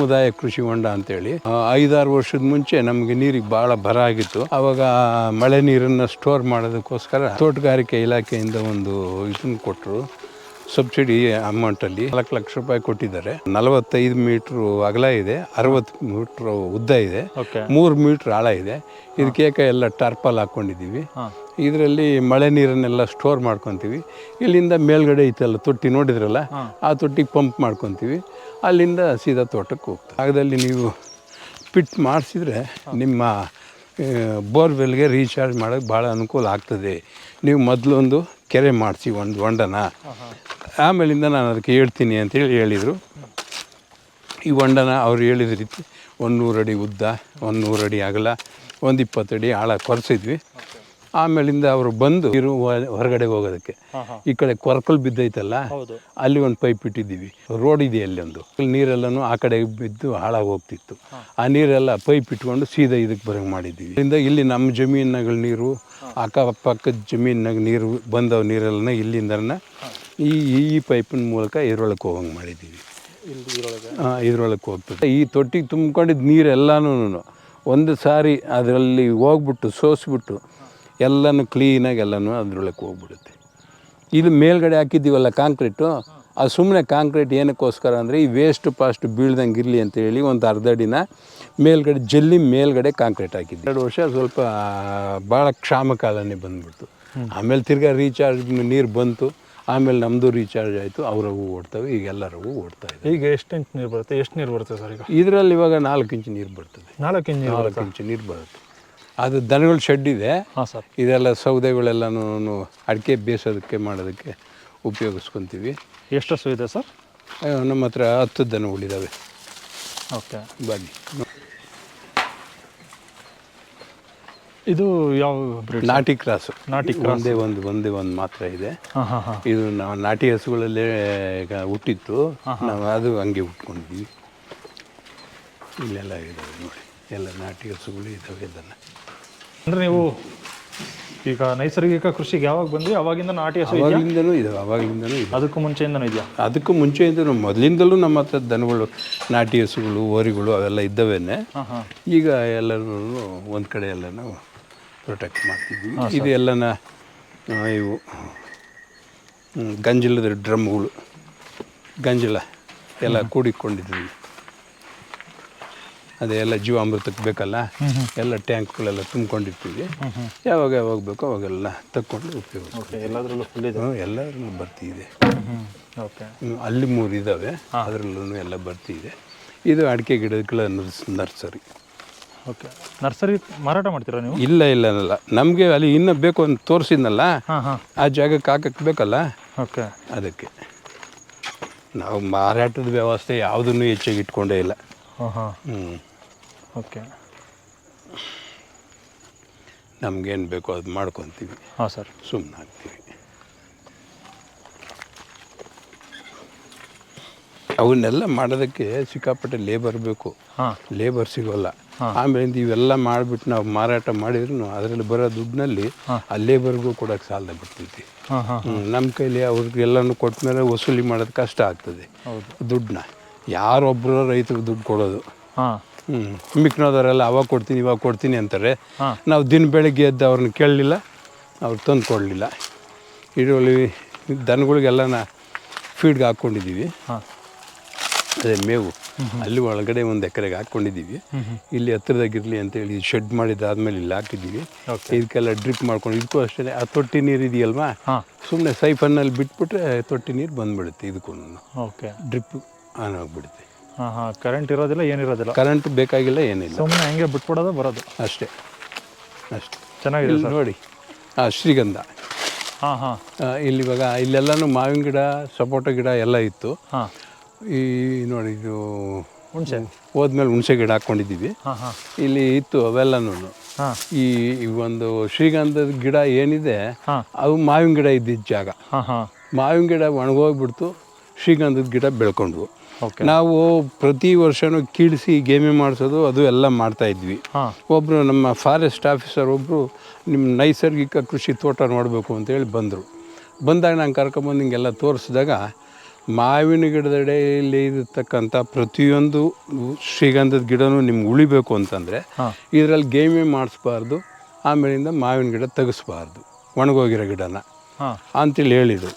ಸಮುದಾಯ ಕೃಷಿ ಹೊಂಡ ಅಂತೇಳಿ ಐದಾರು ವರ್ಷದ ಮುಂಚೆ ನಮಗೆ ನೀರಿಗೆ ಬಹಳ ಬರ ಆಗಿತ್ತು. ಅವಾಗ ಮಳೆ ನೀರನ್ನು ಸ್ಟೋರ್ ಮಾಡೋದಕ್ಕೋಸ್ಕರ ತೋಟಗಾರಿಕೆ ಇಲಾಖೆಯಿಂದ ಒಂದು ಇದನ್ನು ಕೊಟ್ಟರು ಸಬ್ಸಿಡಿ ಅಮೌಂಟಲ್ಲಿ ನಾಲ್ಕು ಲಕ್ಷ ರೂಪಾಯಿ ಕೊಟ್ಟಿದ್ದಾರೆ. ನಲವತ್ತೈದು ಮೀಟ್ರು ಅಗಲ ಇದೆ ಅರವತ್ತು ಮೀಟ್ರ್ ಉದ್ದ ಇದೆ ಮೂರು ಮೀಟ್ರ್ ಆಳ ಇದೆ. ಇದಕ್ಕೇಕ ಎಲ್ಲ ಟರ್ಪಲ್ ಹಾಕ್ಕೊಂಡಿದ್ದೀವಿ ಇದರಲ್ಲಿ ಮಳೆ ನೀರನ್ನೆಲ್ಲ ಸ್ಟೋರ್ ಮಾಡ್ಕೊತೀವಿ. ಇಲ್ಲಿಂದ ಮೇಲ್ಗಡೆ ಐತಲ್ಲ ತೊಟ್ಟಿ ನೋಡಿದ್ರಲ್ಲ ಆ ತೊಟ್ಟಿಗೆ ಪಂಪ್ ಮಾಡ್ಕೊತೀವಿ. ಅಲ್ಲಿಂದ ಸೀದಾ ತೋಟಕ್ಕೆ ಹೋಗ್ತದೆ ಆಗದಲ್ಲಿ ನೀವು ಪಿಟ್ ಮಾಡಿಸಿದ್ರೆ ನಿಮ್ಮ ಬೋರ್ವೆಲ್ಗೆ ರೀಚಾರ್ಜ್ ಮಾಡೋಕ್ಕೆ ಭಾಳ ಅನುಕೂಲ ಆಗ್ತದೆ. ನೀವು ಮೊದಲೊಂದು ಕೆರೆ ಮಾಡಿಸಿ ಒಂದು ಹೊಂಡನ. ಆಮೇಲಿಂದ ನಾನು ಅದಕ್ಕೆ ಹೇಳ್ತೀನಿ ಅಂತೇಳಿ ಹೇಳಿದರು. ಈ ಹೊಂಡನ ಅವ್ರು ಹೇಳಿದ ರೀತಿ ಒಂದು ನೂರು ಅಡಿ ಉದ್ದ ಒಂದು ನೂರು ಅಡಿ ಅಗಲ ಒಂದು ಇಪ್ಪತ್ತು ಅಡಿ ಆಳ ಕೊರೆಸಿದ್ವಿ. ಆಮೇಲಿಂದ ಅವರು ಬಂದು ಇರು ಹೊ- ಹೊರಗಡೆ ಹೋಗೋದಕ್ಕೆ. ಈ ಕಡೆ ಕೊರಕಲ್ ಬಿದ್ದೈತಲ್ಲ ಅಲ್ಲಿ ಒಂದು ಪೈಪ್ ಇಟ್ಟಿದ್ದೀವಿ. ರೋಡ್ ಇದೆ ಅಲ್ಲಿ ಒಂದು. ನೀರೆಲ್ಲನೂ ಆ ಕಡೆ ಬಿದ್ದು ಹಾಳಾಗಿ ಹೋಗ್ತಿತ್ತು. ಆ ನೀರೆಲ್ಲ ಪೈಪ್ ಇಟ್ಕೊಂಡು ಸೀದಾ ಇದಕ್ಕೆ ಬರಂಗೆ ಮಾಡಿದ್ದೀವಿ. ಇಲ್ಲಿಂದ ಇಲ್ಲಿ ನಮ್ಮ ಜಮೀನಾಗಳ ನೀರು ಅಕ್ಕಪಕ್ಕದ ಜಮೀನಾಗ ನೀರು ಬಂದವ ನೀರೆಲ್ಲ ಇಲ್ಲಿಂದನ ಈ ಈ ಪೈಪಿನ ಮೂಲಕ ಇದ್ರೊಳಗೆ ಹೋಗಂಗೆ ಮಾಡಿದ್ದೀವಿ. ಇರೊಳಗೆ ಇದ್ರೊಳಗೆ? ಹೋಗ್ತದೆ. ಈ ತೊಟ್ಟಿಗೆ ತುಂಬ್ಕೊಂಡಿದ್ದ ನೀರೆಲ್ಲನೂ ಒಂದು ಸಾರಿ ಅದರಲ್ಲಿ ಹೋಗ್ಬಿಟ್ಟು ಸೋಸ್ಬಿಟ್ಟು ಎಲ್ಲನೂ ಕ್ಲೀನಾಗಿ ಎಲ್ಲನೂ ಅದರೊಳಗೆ ಹೋಗ್ಬಿಡುತ್ತೆ. ಇದು ಮೇಲ್ಗಡೆ ಹಾಕಿದ್ದೀವಲ್ಲ ಕಾಂಕ್ರೀಟು ಅದು ಸುಮ್ಮನೆ ಕಾಂಕ್ರೀಟ್ ಏನಕ್ಕೋಸ್ಕರ ಅಂದರೆ ಈ ವೇಸ್ಟ್ ಪಾಸ್ಟ್ ಬೀಳ್ದಂಗೆ ಇರಲಿ ಅಂತೇಳಿ ಒಂದು ಅರ್ಧ ಅಡಿನ ಮೇಲ್ಗಡೆ ಜಲ್ಲಿ ಮೇಲ್ಗಡೆ ಕಾಂಕ್ರೀಟ್ ಹಾಕಿದ್ದೆ ಎರಡು ವರ್ಷ ಸ್ವಲ್ಪ ಭಾಳ ಕ್ಷಾಮ ಕಾಲನೇ ಬಂದ್ಬಿಡ್ತು. ಆಮೇಲೆ ತಿರ್ಗಾ ರೀಚಾರ್ಜ್ ನೀರು ಬಂತು ಆಮೇಲೆ ನಮ್ಮದು ರೀಚಾರ್ಜ್ ಆಯಿತು ಅವ್ರಿಗೂ ಓಡ್ತವೆ ಈಗ ಎಲ್ಲರಿಗೂ ಓಡ್ತಾ ಇದೆ. ಈಗ ಎಷ್ಟು ಇಂಚ್ ನೀರು ಬರುತ್ತೆ? ಎಷ್ಟು ನೀರು ಬರುತ್ತೆ ಸರ್ ಈಗ? ಇದರಲ್ಲಿ ಇವಾಗ ನಾಲ್ಕು ಇಂಚು ನೀರು ಬರ್ತದೆ. ನಾಲ್ಕು ಇಂಚು ನಾಲ್ಕು ಇಂಚು ನೀರು ಬರುತ್ತೆ. ಅದು ದನಗಳು ಶೆಡ್ ಇದೆ. ಹಾಂ ಸರ್. ಇದೆಲ್ಲ ಸೌದೆಗಳೆಲ್ಲನೂ ಅಡಿಕೆ ಬೇಯಿಸೋದಕ್ಕೆ ಮಾಡೋದಕ್ಕೆ ಉಪಯೋಗಿಸ್ಕೊತೀವಿ. ಎಷ್ಟು ಹಸು ಇದೆ ಸರ್? ನಮ್ಮ ಹತ್ರ ಹತ್ತು ದನಗಳಿದ್ದಾವೆ ಓಕೆ. ಬನ್ನಿ. ಇದು ಯಾವ ನಾಟಿ ಕ್ರಾಸು. ನಾಟಿ ಒಂದೇ ಒಂದು ಒಂದೇ ಒಂದು ಮಾತ್ರ ಇದೆ. ಇದು ನಾವು ನಾಟಿ ಹಸುಗಳಲ್ಲೇ ಈಗ ಹುಟ್ಟಿತ್ತು ನಾವು ಅದು ಹಂಗೆ ಹುಟ್ಕೊಂಡಿದ್ವಿ ಇಲ್ಲೆಲ್ಲ ಇದ್ದಾವೆ ನೋಡಿ. ಎಲ್ಲ ನಾಟಿ ಹಸುಗಳು ಇದ್ದಾವೆ ಇದನ್ನು ಅಂದರೆ ನೀವು ಈಗ ನೈಸರ್ಗಿಕ ಕೃಷಿಗೆ ಯಾವಾಗ ಬಂದ್ರಿ ಅವಾಗಿಂದ ನಾಟಿ ಹಸು ಇದೆಯಾ? ಇದಾವೆ ಅವಾಗಿಂದನೂ ಇದೆ ಅದಕ್ಕೂ ಮುಂಚೆಯಿಂದನೂ ಇದೆಯಾ? ಅದಕ್ಕೂ ಮುಂಚೆಯಿಂದನೂ ಮೊದಲಿಂದಲೂ ನಮ್ಮ ಹತ್ರ ದನಗಳು ನಾಟಿ ಹಸುಗಳು ಓರಿಗಳು ಅವೆಲ್ಲ ಇದ್ದವೇನೆ. ಈಗ ಎಲ್ಲರೂ ಒಂದು ಕಡೆ ಎಲ್ಲ ನಾವು ಪ್ರೊಟೆಕ್ಟ್ ಮಾಡ್ತಿದ್ವಿ ಇದು ಎಲ್ಲನ ಆ, ಇವು ಹ್ಮ್, ಗಂಜಲದ ಡ್ರಮ್ಗಳು ಗಂಜಲ ಎಲ್ಲ ಕೂಡಿಕೊಂಡಿದ್ವಿ. ಅದೆಲ್ಲ ಜೀವಾಮೃತಕ್ಕೆ ಬೇಕಲ್ಲ? ಎಲ್ಲ ಟ್ಯಾಂಕ್ಗಳೆಲ್ಲ ತುಂಬ್ಕೊಂಡಿರ್ತೀವಿ. ಯಾವಾಗ ಯಾವಾಗ ಬೇಕೋ ಅವಾಗೆಲ್ಲ ತಕ್ಕೊಂಡು ಉಪಯೋಗ ಎಲ್ಲದರಲ್ಲೂ ಇದೆ. ಬರ್ತಿದೆ ಹ್ಞೂ ಓಕೆ ಅಲ್ಲಿ ಮೂರು ಇದ್ದಾವೆ ಅದರಲ್ಲೂ ಎಲ್ಲ ಬರ್ತಿದೆ ಇದು. ಅಡಿಕೆ ಗಿಡಗಳ ನರ್ಸರಿ. ಓಕೆ ನರ್ಸರಿ ಮಾರಾಟ ಮಾಡ್ತೀರಾ ನೀವು? ಇಲ್ಲ ಇಲ್ಲ ಇಲ್ಲ. ನಮಗೆ ಅಲ್ಲಿ ಇನ್ನೂ ಬೇಕು ಅಂತ ತೋರಿಸಿದ್ನಲ್ಲ? ಆ ಜಾಗಕ್ಕೆ ಹಾಕಕ್ಕೆ ಬೇಕಲ್ಲ? ಓಕೆ ಅದಕ್ಕೆ. ನಾವು ಮಾರಾಟದ ವ್ಯವಸ್ಥೆ ಯಾವುದನ್ನು ಹೆಚ್ಚಾಗಿ ಇಟ್ಕೊಂಡೇ ಇಲ್ಲ. ಹಾಂ ಹಾಂ ಹ್ಞೂ ಓಕೆ. ನಮಗೇನು ಬೇಕೋ ಅದು ಮಾಡ್ಕೊತೀವಿ. ಹಾಂ ಸರ್. ಸುಮ್ಮನೆ ಹಾಕ್ತೀವಿ ಅವನ್ನೆಲ್ಲ ಮಾಡೋದಕ್ಕೆ ಸಿಕ್ಕಾಪಟ್ಟೆ ಲೇಬರ್ ಬೇಕು. ಹಾಂ. ಲೇಬರ್ ಸಿಗೋಲ್ಲ. ಆಮೇಲೆ ಇವೆಲ್ಲ ಮಾಡಿಬಿಟ್ಟು ನಾವು ಮಾರಾಟ ಮಾಡಿದ್ರು ಅದರಲ್ಲಿ ಬರೋ ದುಡ್ಡಿನಲ್ಲಿ ಆ ಲೇಬರ್ಗೂ ಕೊಡೋಕ್ಕೆ ಸಾಲದ ಬಿಡ್ತೈತಿ ನಮ್ಮ ಕೈಲಿ ಅವ್ರಿಗೆಲ್ಲನೂ ಕೊಟ್ಟ ಮೇಲೆ ವಸೂಲಿ ಮಾಡೋದು ಕಷ್ಟ ಆಗ್ತದೆ. ದುಡ್ಡನ್ನ. ಯಾರೊಬ್ಬರು ರೈತರಿಗೆ ದುಡ್ಡು ಕೊಡೋದು. ಹಾಂ. ಮಿಕ್ಕಿನೋದವರೆಲ್ಲ ಅವಾಗ ಕೊಡ್ತೀನಿ ಇವಾಗ ಕೊಡ್ತೀನಿ ಅಂತಾರೆ. ನಾವು ದಿನ ಬೆಳಗ್ಗೆ ಎದ್ದು ಅವ್ರನ್ನ ಕೇಳಲಿಲ್ಲ ಅವ್ರು ತಂದು ಕೊಡಲಿಲ್ಲ. ಇದರಲ್ಲಿ ದನಗಳಿಗೆಲ್ಲನ ಫೀಡ್ಗೆ ಹಾಕ್ಕೊಂಡಿದ್ದೀವಿ. ಹಾಂ. ಅದೇ ಮೇವು. ಅಲ್ಲಿ ಒಳಗಡೆ ಒಂದು ಎಕರೆಗೆ ಹಾಕ್ಕೊಂಡಿದ್ದೀವಿ. ಇಲ್ಲಿ ಹತ್ತಿರದಾಗಿರಲಿ ಅಂತೇಳಿ ಶೆಡ್ ಮಾಡಿದ್ದಾದ್ಮೇಲೆ ಇಲ್ಲಿ ಹಾಕಿದ್ದೀವಿ. ಇದಕ್ಕೆಲ್ಲ ಡ್ರಿಪ್ ಮಾಡ್ಕೊಂಡು ಇದಕ್ಕೂ ಅಷ್ಟೇ ಆ ತೊಟ್ಟಿ ನೀರು ಇದೆಯಲ್ವಾ? ಸುಮ್ಮನೆ ಸೈಫನ್ನಲ್ಲಿ ಬಿಟ್ಬಿಟ್ರೆ ತೊಟ್ಟಿ ನೀರು ಬಂದ್ಬಿಡುತ್ತೆ ಇದಕ್ಕೂ ಓಕೆ. ಡ್ರಿಪ್ ಆನ್ ಆಗಿಬಿಡುತ್ತೆ. ಕರೆಂಟ್ ಇರೋದಿಲ್ಲ ಏನಿರೋದಿಲ್ಲ ಕರೆಂಟ್ ಬೇಕಾಗಿಲ್ಲ ಏನಿಲ್ಲ. ಸುಮ್ಮನೆ ಹಂಗೆ ಬಿಟ್ಬಿಡೋದು ಬರೋದು. ಅಷ್ಟೇ. ಅಷ್ಟೇ. ಚೆನ್ನಾಗಿದೆ ಇಲ್ಲಿ ನೋಡಿ. ಹಾಂ ಶ್ರೀಗಂಧ. ಹಾಂ ಹಾಂ. ಆ, ಇಲ್ಲಿ ಇವಾಗ ಇಲ್ಲೆಲ್ಲನೂ ಮಾವಿನ ಗಿಡ ಸಪೋಟ ಗಿಡ ಎಲ್ಲ ಇತ್ತು. ಹಾಂ. ಈ ನೋಡಿ ಇದು ಹುಣಸೆ. ಹೋದ್ಮೇಲೆ ಹುಣಸೆ ಗಿಡ ಹಾಕ್ಕೊಂಡಿದ್ದೀವಿ. ಹಾಂ ಹಾಂ. ಇಲ್ಲಿ ಇತ್ತು ಅವೆಲ್ಲನೂ. ಹಾಂ. ಈ ಈ ಒಂದು ಶ್ರೀಗಂಧದ ಗಿಡ ಏನಿದೆ ಹಾಂ. ಅವು ಮಾವಿನ ಗಿಡ ಇದ್ದಿದ್ದ ಜಾಗ. ಹಾಂ ಹಾಂ. ಮಾವಿನ ಗಿಡ ಒಣಗೋಗ್ಬಿಡ್ತು ಶ್ರೀಗಂಧದ ಗಿಡ ಬೆಳ್ಕೊಂಡ್ವು. ನಾವು ಪ್ರತಿ ವರ್ಷನೂ ಕೀಳಿಸಿ ಗೇಮಿ ಮಾಡಿಸೋದು ಅದು ಎಲ್ಲ ಮಾಡ್ತಾ ಇದ್ವಿ. ಒಬ್ಬರು ನಮ್ಮ ಫಾರೆಸ್ಟ್ ಆಫೀಸರ್ ಒಬ್ಬರು ನಿಮ್ಮ ನೈಸರ್ಗಿಕ ಕೃಷಿ ತೋಟ ನೋಡಬೇಕು ಅಂತೇಳಿ ಬಂದರು. ಬಂದಾಗ ನಾನು ಕರ್ಕೊಂಬಂದು ಹಿಂಗೆಲ್ಲ ತೋರಿಸಿದಾಗ ಮಾವಿನ ಗಿಡದಡೆಯಲ್ಲಿ ಇರತಕ್ಕಂಥ ಪ್ರತಿಯೊಂದು ಶ್ರೀಗಂಧದ ಗಿಡನೂ ನಿಮ್ಗೆ ಉಳಿಬೇಕು ಅಂತಂದರೆ ಇದರಲ್ಲಿ ಗೇಮಿ ಮಾಡಿಸ್ಬಾರ್ದು ಆಮೇಲಿಂದ ಮಾವಿನ ಗಿಡ ತೆಗೆಸ್ಬಾರ್ದು ಒಣಗೋಗಿರೋ ಗಿಡನ ಅಂತೇಳಿ ಹೇಳಿದರು.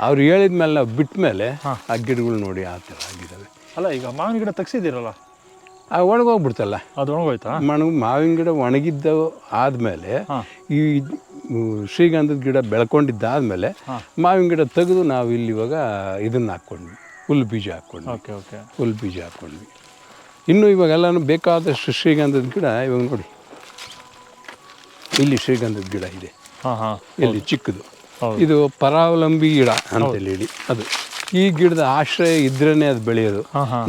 ಅವ್ರು ಹೇಳಿದ ಮೇಲೆ ನಾವು ಬಿಟ್ಟ ಮೇಲೆ ಆ ಗಿಡಗಳು ನೋಡಿ ಆ ಥರ ಆಗಿದ್ದಾವೆ. ಅಲ್ಲ ಈಗ ಮಾವಿನ ಗಿಡ ತೆಗ್ಸಿದ್ದೀರಲ್ಲ? ಆ ಒಣಗೋಗ್ಬಿಡ್ತಲ್ಲ? ಅದು ಒಣಗೋಯ್ತಾ? ಮಣ ಮಾವಿನ ಗಿಡ ಒಣಗಿದ್ದವು ಆದಮೇಲೆ ಈ ಶ್ರೀಗಂಧದ ಗಿಡ ಬೆಳ್ಕೊಂಡಿದ್ದಾದಮೇಲೆ ಮಾವಿನ ಗಿಡ ತೆಗೆದು ನಾವು ಇಲ್ಲಿ ಇವಾಗ ಇದನ್ನು ಹಾಕ್ಕೊಂಡ್ವಿ. ಹುಲ್ ಬೀಜ ಹಾಕ್ಕೊಂಡ್ವಿ. Okay okay. ಹುಲ್ ಬೀಜ ಹಾಕ್ಕೊಂಡ್ವಿ. ಇನ್ನು ಇವಾಗೆಲ್ಲನೂ ಬೇಕಾದಷ್ಟು ಶ್ರೀಗಂಧದ ಗಿಡ ಇವಾಗ ನೋಡಿ. ಇಲ್ಲಿ ಶ್ರೀಗಂಧದ ಗಿಡ ಇದೆ. ಹಾಂ ಹಾಂ. ಇಲ್ಲಿ ಚಿಕ್ಕದು. ಇದು ಪರಾವಲಂಬಿ ಗಿಡ ಅಂತೇಳಿ ಹೇಳಿ. ಅದು. ಈ ಗಿಡದ ಆಶ್ರಯ ಇದ್ರೇ ಅದು ಬೆಳೆಯೋದು.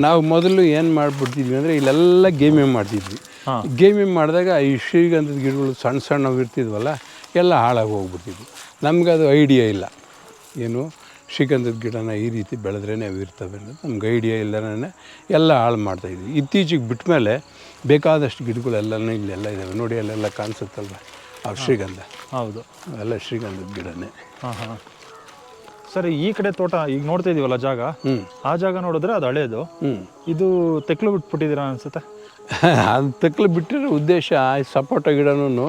ನಾವು ಮೊದಲು ಏನು ಮಾಡ್ಬಿಡ್ತಿದ್ವಿ ಅಂದರೆ ಇಲ್ಲೆಲ್ಲ ಗೇಮಿಂಗ್ ಮಾಡ್ತಿದ್ವಿ. ಗೇಮಿಂಗ್ ಮಾಡಿದಾಗ ಈ ಶ್ರೀಗಂಧದ ಗಿಡಗಳು ಸಣ್ಣ ಸಣ್ಣವು ಇರ್ತಿದ್ವಲ್ಲ ಎಲ್ಲ ಹಾಳಾಗಿ ಹೋಗ್ಬಿಡ್ತಿದ್ವಿ. ನಮ್ಗೆ ಅದು ಐಡಿಯಾ ಇಲ್ಲ. ಏನು ಶ್ರೀಗಂಧದ ಗಿಡನ ಈ ರೀತಿ ಬೆಳೆದ್ರೇ ಅವು ಇರ್ತವೆ ಅನ್ನೋದು ನಮ್ಗೆ ಐಡಿಯಾ ಇಲ್ಲನೇ ಎಲ್ಲ ಹಾಳು ಮಾಡ್ತಾಯಿದ್ವಿ ಇತ್ತೀಚೆಗೆ ಬಿಟ್ಟ ಮೇಲೆ ಬೇಕಾದಷ್ಟು ಗಿಡಗಳೆಲ್ಲನೂ ಇಲ್ಲೆಲ್ಲ ಇದ್ದಾವೆ ನೋಡಿ ಅಲ್ಲೆಲ್ಲ ಕಾಣಿಸುತ್ತಲ್ವ? ಶ್ರೀಗಂಧ. ಹೌದು. ಎಲ್ಲ ಶ್ರೀಗಂಧದ ಗಿಡನೇ. ಹಾಂ ಹಾಂ. ಸರಿ ಈ ಕಡೆ ತೋಟ ಈಗ ನೋಡ್ತಾ ಇದೀವಲ್ಲ ಜಾಗ? ಹ್ಞೂ ಆ ಜಾಗ ನೋಡಿದ್ರೆ ಅದು ಹಳೇದು. ಹ್ಞೂ ಇದು ತೆಕ್ಲು ಬಿಟ್ಬಿಟ್ಟಿದ್ದೀರಾ ಅನ್ಸುತ್ತೆ? ಅದು ತೆಕ್ಲು ಬಿಟ್ಟಿರೋ ಉದ್ದೇಶ ಈ ಸಪೋಟ ಗಿಡನೂ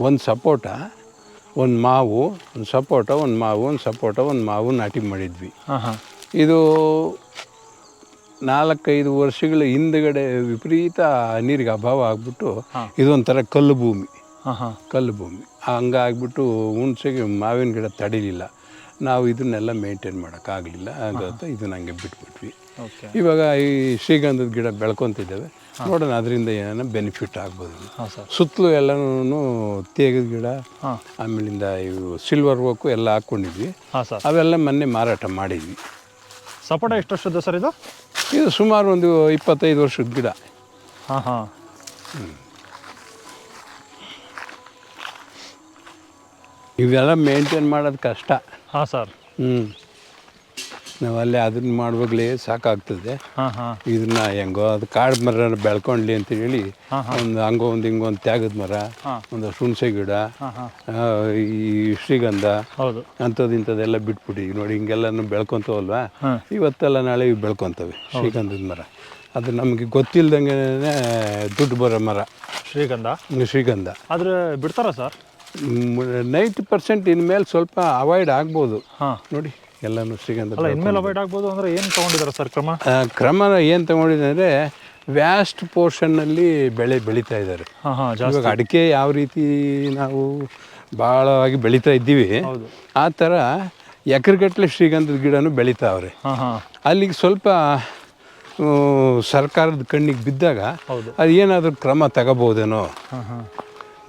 ಒಂದು ಸಪೋಟ ಒಂದು ಮಾವು ಒಂದು ಸಪೋಟ ಒಂದು ಮಾವು ಒಂದು ಸಪೋಟ ಒಂದು ಮಾವು ನಾಟಿ ಮಾಡಿದ್ವಿ. ಹಾಂ ಹಾಂ. ಇದು ನಾಲ್ಕೈದು ವರ್ಷಗಳ ಹಿಂದ್ಗಡೆ ವಿಪರೀತ ನೀರಿಗೆ ಅಭಾವ ಆಗ್ಬಿಟ್ಟು ಇದೊಂಥರ ಕಲ್ಲು ಭೂಮಿ. ಕಲ್ಲು ಭೂಮಿ ಹಂಗಾಗ್ಬಿಟ್ಟು ಹುಣ್ಸೆಗೆ ಮಾವಿನ ಗಿಡ ತಡಿಲಿಲ್ಲ. ನಾವು ಇದನ್ನೆಲ್ಲ ಮೇಂಟೈನ್ ಮಾಡೋಕ್ಕಾಗಲಿಲ್ಲ ಹಾಗಂತ ಇದನ್ನ ಹಂಗೆ ಬಿಟ್ಬಿಟ್ವಿ. ಇವಾಗ ಈ ಶ್ರೀಗಂಧದ ಗಿಡ ಬೆಳ್ಕೊತಿದ್ದೇವೆ. ನೋಡೋಣ ಅದರಿಂದ ಏನಾರ ಬೆನಿಫಿಟ್ ಆಗ್ಬೋದು. ಸುತ್ತಲೂ ಎಲ್ಲನೂ ತೇಗದ ಗಿಡ ಆಮೇಲಿಂದ ಇವು ಸಿಲ್ವರ್ ವರ್ಕು ಎಲ್ಲ ಹಾಕ್ಕೊಂಡಿದ್ವಿ ಅವೆಲ್ಲ ಮೊನ್ನೆ ಮಾರಾಟ ಮಾಡಿದ್ವಿ. ಸಪೋಟ ಎಷ್ಟು ವರ್ಷದ ಸರ್ ಇದು? ಇದು ಸುಮಾರು ಒಂದು ಇಪ್ಪತ್ತೈದು ವರ್ಷದ ಗಿಡ. ಹಾಂ ಹಾಂ. ಇವೆಲ್ಲ ಮೇಂಟೈನ್ ಮಾಡೋದು ಕಷ್ಟ. ಹಾಂ ಸರ್. ಹ್ಞೂ ನಾವು ಅಲ್ಲೇ ಅದನ್ನ ಮಾಡುವಾಗಲೇ ಸಾಕಾಗ್ತದೆ. ಹಾಂ ಹಾಂ. ಇದನ್ನ ಹೆಂಗೋ ಅದು ಕಾಡು ಮರ ಬೆಳ್ಕೊಂಡ್ಲಿ ಅಂತ ಹೇಳಿ ಒಂದು ಹಂಗೋ ಒಂದು ಹಿಂಗೊಂದು ತ್ಯಾಗದ ಮರ ಒಂದು ಹುಣಸೆ ಗಿಡ ಆ, ಈ ಶ್ರೀಗಂಧ ಹೌದು. ಅಂಥದ್ದು ಇಂಥದ್ದೆಲ್ಲ ಬಿಟ್ಬಿಟ್ಟು ಈಗ ನೋಡಿ ಹಿಂಗೆಲ್ಲ ಬೆಳ್ಕೊತವಲ್ವಾ ಇವತ್ತೆಲ್ಲ ನಾಳೆ ಇವು ಬೆಳ್ಕೊತವೆ ಶ್ರೀಗಂಧದ ಮರ. ಅದು ನಮಗೆ ಗೊತ್ತಿಲ್ದಂಗೆ ದುಡ್ಡು ಬರೋ ಮರ. ಶ್ರೀಗಂಧ? ಶ್ರೀಗಂಧ. ಆದರೆ ಬಿಡ್ತಾರಾ ಸರ್? ನೈಂಟಿ ಪರ್ಸೆಂಟ್ ಇನ್ಮೇಲೆ ಸ್ವಲ್ಪ ಅವಾಯ್ಡ್ ಆಗ್ಬೋದು. ಹಾಂ. ನೋಡಿ ಎಲ್ಲನೂ ಶ್ರೀಗಂಧ ಅಲ್ಲ ಇನ್ಮೇಲೆ ಅವಾಯ್ಡ್ ಆಗ್ಬೋದು ಅಂದರೆ ಏನು ತೊಗೊಂಡಿದ್ದಾರೆ ಸರ್ ಕ್ರಮ? ಕ್ರಮ ಏನು ತಗೊಂಡಿದೆ ಅಂದರೆ ವ್ಯಾಸ್ಟ್ ಪೋರ್ಷನ್ನಲ್ಲಿ ಬೆಳೆ ಬೆಳೀತಾ ಇದ್ದಾರೆ. ಹಾಂ ಹಾಂ ಇವಾಗ ಅಡಿಕೆ ಯಾವ ರೀತಿ ನಾವು ಭಾಳವಾಗಿ ಬೆಳೀತಾ ಇದ್ದೀವಿ ಆ ಥರ ಎಕರೆಗಟ್ಟಲೆ ಶ್ರೀಗಂಧದ ಗಿಡನೂ ಬೆಳೀತಾವ್ರೆ ಹಾಂ ಹಾಂ. ಅಲ್ಲಿಗೆ ಸ್ವಲ್ಪ ಸರ್ಕಾರದ ಕಣ್ಣಿಗೆ ಬಿದ್ದಾಗ ಅದು ಏನಾದರೂ ಕ್ರಮ ತಗೋಬೋದೇನೋ ಹಾಂ ಹಾಂ.